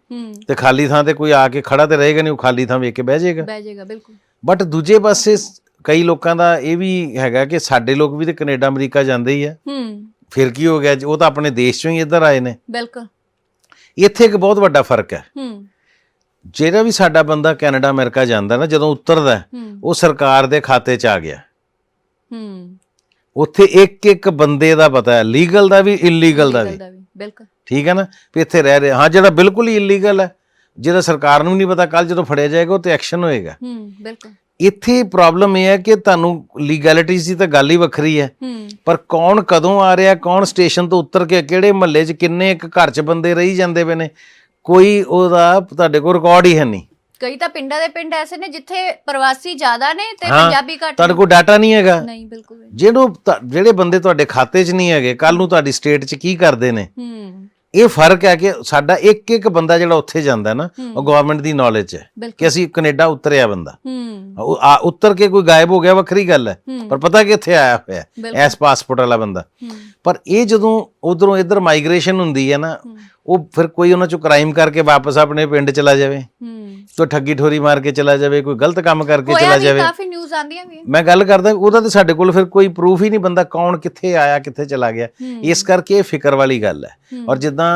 Speaker 2: ਤੇ ਖਾਲੀ ਥਾਂ ਤੇ ਕੋਈ ਆ ਕੇ ਖੜਾ ਤੇ ਰਹੇਗਾ ਨਹੀਂ ਉਹ ਖਾਲੀ ਥਾਂ ਵੇਖ ਕੇ ਬਹਿ ਜਾਏਗਾ।
Speaker 1: ਬਹਿ ਜਾਏਗਾ ਬਿਲਕੁਲ।
Speaker 2: ਬਟ ਦੂਜੇ ਪਾਸੇ ਕਈ ਲੋਕਾਂ ਦਾ ਇਹ ਵੀ ਹੈਗਾ ਕਿ ਸਾਡੇ ਲੋਕ ਵੀ ਤੇ ਕੈਨੇਡਾ ਅਮਰੀਕਾ ਜਾਂਦੇ ਹੀ ਆ।
Speaker 1: ਹੂੰ।
Speaker 2: ਫਿਰ ਕੀ ਹੋ ਗਿਆ? ਉਹ ਤਾਂ ਆਪਣੇ ਦੇਸ਼ ਚੋਂ ਹੀ ਇੱਧਰ ਆਏ ਨੇ।
Speaker 1: ਬਿਲਕੁਲ।
Speaker 2: ਇੱਥੇ ਇੱਕ ਬਹੁਤ ਵੱਡਾ ਫ਼ਰਕ ਹੈ।
Speaker 1: ਹੂੰ।
Speaker 2: ਜਿਹੜਾ ਵੀ ਸਾਡਾ ਬੰਦਾ ਕੈਨੇਡਾ ਅਮਰੀਕਾ ਜਾਂਦਾ ਨਾ ਜਦੋਂ ਉਤਰਦਾ ਉਹ ਸਰਕਾਰ ਦੇ ਖਾਤੇ 'ਚ ਆ ਗਿਆ।
Speaker 1: ਹੂੰ।
Speaker 2: ਉੱਥੇ ਇੱਕ ਇੱਕ ਬੰਦੇ ਦਾ ਪਤਾ ਹੈ ਲੀਗਲ ਦਾ ਵੀ ਇਲੀਗਲ ਦਾ ਵੀ।
Speaker 1: ਬਿਲਕੁਲ।
Speaker 2: ਠੀਕ ਹੈ ਨਾ? ਵੀ ਇੱਥੇ ਰਹਿ ਰਹੇ ਹਾਂ ਜਿਹੜਾ ਬਿਲਕੁਲ ਹੀ ਇਲੀਗਲ ਹੈ ਜਿਹਦਾ ਸਰਕਾਰ ਨੂੰ ਨਹੀਂ ਪਤਾ ਕੱਲ ਜਦੋਂ ਫੜਿਆ ਜਾਏਗਾ ਉਹ ਤੇ ਐਕਸ਼ਨ ਹੋਏਗਾ।
Speaker 1: ਹੂੰ ਬਿਲਕੁਲ।
Speaker 2: ਇੱਥੇ ਪ੍ਰੋਬਲਮ ਇਹ ਹੈ ਕਿ ਤੁਹਾਨੂੰ ਲੀਗੈਲਿਟੀਜ਼ ਦੀ ਤਾਂ ਗੱਲ ਹੀ ਵੱਖਰੀ ਹੈ।
Speaker 1: ਹੂੰ।
Speaker 2: ਪਰ ਕੌਣ ਕਦੋਂ ਆ ਰਿਹਾ ਕੌਣ ਸਟੇਸ਼ਨ ਤੋਂ ਉਤਰ ਕੇ ਕਿਹੜੇ ਮਹੱਲੇ 'ਚ ਕਿੰਨੇ ਇੱਕ ਘਰ 'ਚ ਬੰਦੇ ਰਹੀ ਜਾਂਦੇ ਪਏ ਨੇ ਕੋਈ ਉਹਦਾ ਤੁਹਾਡੇ ਕੋਲ ਰਿਕਾਰਡ ਹੀ ਹੈ ਨਹੀਂ।
Speaker 1: ਕਈ ਤਾਂ ਪਿੰਡਾਂ ਦੇ ਪਿੰਡ ਐਸੇ ਨੇ ਜਿੱਥੇ ਪ੍ਰਵਾਸੀ ਜ਼ਿਆਦਾ ਨੇ ਤੇ
Speaker 2: ਹਾਂ,
Speaker 1: ਪੰਜਾਬੀ ਘੱਟ
Speaker 2: ਤੁਹਾਡੇ
Speaker 1: ਨੇ।
Speaker 2: ਕੋਲ ਡਾਟਾ ਨਹੀਂ ਹੈਗਾ?
Speaker 1: ਨਹੀਂ ਬਿਲਕੁਲ ਵੀ।
Speaker 2: ਜਿਹਨੂੰ ਤੁਹਾ- ਜਿਹੜੇ ਬੰਦੇ ਤੁਹਾਡੇ ਖਾਤੇ 'ਚ ਨਹੀਂ ਹੈਗੇ ਕੱਲ ਨੂੰ ਤੁਹਾਡੀ ਸਟੇਟ 'ਚ ਕੀ ਕਰਦੇ ਨੇ?
Speaker 1: ਹੂੰ।
Speaker 2: ਇਹ ਫ਼ਰਕ ਹੈ ਕਿ ਸਾਡਾ ਇੱਕ ਇੱਕ ਬੰਦਾ ਜਿਹੜਾ ਉੱਥੇ ਜਾਂਦਾ ਨਾ
Speaker 1: ਹੂੰ।
Speaker 2: ਉਹ ਗਵਰਨਮੈਂਟ ਦੀ ਨੌਲੇਜ ਹੈ
Speaker 1: ਬਿਲਕੁਲ।
Speaker 2: ਕਿ ਅਸੀਂ ਕੈਨੇਡਾ ਉਤਰਿਆ ਬੰਦਾ।
Speaker 1: ਹੂੰ।
Speaker 2: ਉਹ ਆ- ਉੱਤਰ ਕੇ ਕੋਈ ਗਾਇਬ ਹੋ ਗਿਆ ਵੱਖਰੀ ਗੱਲ ਹੈ।
Speaker 1: ਹੂੰ।
Speaker 2: ਪਰ ਪਤਾ ਕਿ ਇੱਥੇ ਆਇਆ ਹੋਇਆ ਹੈ
Speaker 1: ਬਿਲਕੁਲ।
Speaker 2: ਐਸ ਪਾਸਪੋਰਟ ਵਾਲਾ ਬੰਦਾ।
Speaker 1: ਹੂੰ।
Speaker 2: ਪਰ ਇਹ ਜਦੋਂ ਉਧਰੋਂ ਇੱਧਰ ਮਾਈਗ੍ਰੇਸ਼ਨ ਹੁੰਦੀ ਹੈ ਨਾ
Speaker 1: ਹੂੰ।
Speaker 2: ਉਹ ਫਿਰ ਕੋਈ ਉਹਨਾਂ ਚੋਂ ਕ੍ਰਾਈਮ ਕਰਕੇ ਵਾਪਸ ਆਪਣੇ ਪਿੰਡ ਚਲਾ ਜਾਵੇ।
Speaker 1: ਹੂੰ।
Speaker 2: ਕੋਈ ਠੱਗੀ ਠੋਰੀ ਮਾਰ ਕੇ ਚਲਾ ਜਾਵੇ ਕੋਈ ਗਲਤ ਕੰਮ ਕਰਕੇ ਚਲਾ ਜਾਵੇ।
Speaker 1: ਕਾਫੀ ਨਿਊਜ਼ ਆਉਂਦੀਆਂ ਵੀ।
Speaker 2: ਮੈਂ ਗੱਲ ਕਰਦਾ ਉਹਦਾ ਤੇ ਸਾਡੇ ਕੋਲ ਫਿਰ ਕੋਈ ਪ੍ਰੂਫ ਹੀ ਨਹੀਂ ਬੰਦਾ ਕੌਣ ਕਿੱਥੇ ਆਇਆ ਕਿੱਥੇ ਚਲਾ ਗਿਆ। ਇਸ ਕਰਕੇ ਇਹ ਫਿਕਰ ਵਾਲੀ ਗੱਲ ਹੈ। ਔਰ ਜਿੱਦਾਂ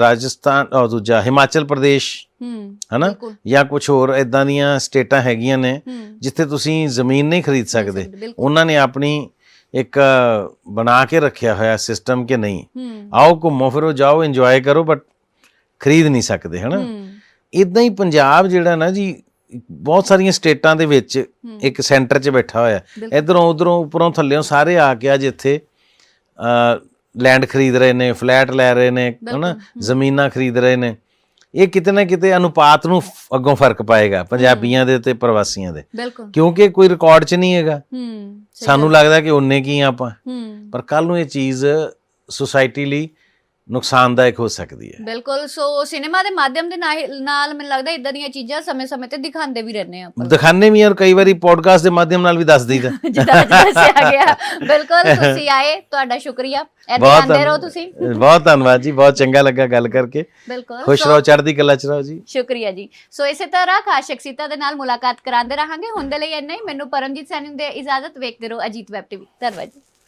Speaker 2: ਰਾਜਸਥਾਨ ਔਰ ਦੂਜਾ ਹਿਮਾਚਲ ਪ੍ਰਦੇਸ਼
Speaker 1: ਹੂੰ
Speaker 2: ਹਨਾ? ਜਾਂ ਕੁਝ ਹੋਰ ਇਦਾਂ ਦੀਆਂ ਸਟੇਟਾਂ ਹੈਗੀਆਂ ਨੇ ਜਿੱਥੇ ਤੁਸੀਂ ਜ਼ਮੀਨ ਨਹੀਂ ਖਰੀਦ ਸਕਦੇ। ਉਹਨਾਂ ਨੇ ਆਪਣੀ ਇੱਕ ਬਣਾ ਕੇ ਰੱਖਿਆ ਹੋਇਆ ਸਿਸਟਮ ਕਿ ਨਹੀਂ? ਆਓ ਘੁੰਮੋ ਫਿਰੋ ਜਾਓ ਇੰਜੋਏ ਕਰੋ ਬਟ ਖਰੀਦ ਨਹੀਂ ਸਕਦੇ ਹਨਾ? ਇਦਾਂ ਹੀ ਪੰਜਾਬ ਜਿਹੜਾ ਨਾ ਜੀ ਬਹੁਤ ਸਾਰੀਆਂ ਸਟੇਟਾਂ ਦੇ ਵਿੱਚ ਇੱਕ ਸੈਂਟਰ 'ਚ ਬੈਠਾ ਹੋਇਆ। ਇਧਰੋਂ ਉਧਰੋਂ ਉੱਪਰੋਂ ਥੱਲੇੋਂ ਸਾਰੇ ਆ ਕੇ ਅੱਜ ਇੱਥੇ ਲੈਂਡ ਖਰੀਦ ਰਹੇ ਨੇ ਫਲੈਟ ਲੈ ਰਹੇ ਨੇ ਹਨਾ। ਜ਼ਮੀਨਾਂ ਖਰੀਦ ਰਹੇ ਨੇ। ਇਹ ਕਿਤੇ ਨਾ ਕਿਤੇ ਅਨੁਪਾਤ ਨੂੰ ਅੱਗੋਂ ਫ਼ਰਕ ਪਾਏਗਾ ਪੰਜਾਬੀਆਂ ਦੇ ਤੇ ਪ੍ਰਵਾਸੀਆਂ ਦੇ।
Speaker 1: ਬਿਲਕੁਲ।
Speaker 2: ਕਿਉਂਕਿ ਕੋਈ ਰਿਕਾਰਡ 'ਚ ਨਹੀਂ ਹੈਗਾ।
Speaker 1: ਹੂੰ
Speaker 2: ਸਾਨੂੰ ਲੱਗਦਾ ਕਿ ਉਹਨੇ ਕੀ ਆਪਾਂ। ਪਰ ਕੱਲ ਨੂੰ ਇਹ ਚੀਜ਼ ਸੁਸਾਇਟੀ ਲਈ ਨੁਕਸਾਨਦਾਇਕ ਹੋ ਸਕਦੀ ਹੈ।
Speaker 1: ਬਿਲਕੁਲ ਸੋ ਸਿਨੇਮਾ ਦੇ ਮਾਧਿਅਮ ਦੇ ਨਾਲ ਨਾਲ ਮੈਨੂੰ ਲੱਗਦਾ ਇਦਾਂ ਦੀਆਂ ਚੀਜ਼ਾਂ ਸਮੇਂ-ਸਮੇਂ ਤੇ ਦਿਖਾਉਂਦੇ ਵੀ ਰਹਿੰਦੇ ਆ ਆਪਾਂ।
Speaker 2: ਦਿਖਾਣੇ ਵੀ ਔਰ ਕਈ ਵਾਰੀ ਪੋਡਕਾਸਟ ਦੇ ਮਾਧਿਅਮ ਨਾਲ ਵੀ ਦੱਸ ਦਈਦਾ।
Speaker 1: ਜਿੱਦਾਂ ਦੱਸਿਆ ਗਿਆ। ਬਿਲਕੁਲ ਤੁਸੀਂ ਆਏ ਤੁਹਾਡਾ ਸ਼ੁਕਰੀਆ।
Speaker 2: ਬਹੁਤ
Speaker 1: ਆਂਦੇ ਰਹੋ ਤੁਸੀਂ।
Speaker 2: ਬਹੁਤ ਧੰਨਵਾਦ ਜੀ ਬਹੁਤ ਚੰਗਾ ਲੱਗਾ ਗੱਲ ਕਰਕੇ।
Speaker 1: ਬਿਲਕੁਲ
Speaker 2: ਖੁਸ਼ ਰਹੋ ਚੜ੍ਹਦੀ ਕਲਾ ਚ ਰਹੋ ਜੀ।
Speaker 1: ਸ਼ੁਕਰੀਆ ਜੀ। ਸੋ ਇਸੇ ਤਰ੍ਹਾਂ ਖਾਸ ਸ਼ਖਸੀਅਤਾਂ ਦੇ ਨਾਲ ਮੁਲਾਕਾਤ ਕਰਾਉਂਦੇ ਰਹਾਂਗੇ। ਹੁਣ ਦੇ ਲਈ ਇੰਨਾ ਹੀ। ਮੈਨੂੰ ਪਰਮਜੀਤ ਸੈਣੀ ਦੇ ਇਜਾਜ਼ਤ ਵੇਖਦੇ ਰਹੋ ਅਜੀਤ ਵੈਬ ਟੀਵੀ। ਧੰਨਵਾਦ ਜੀ।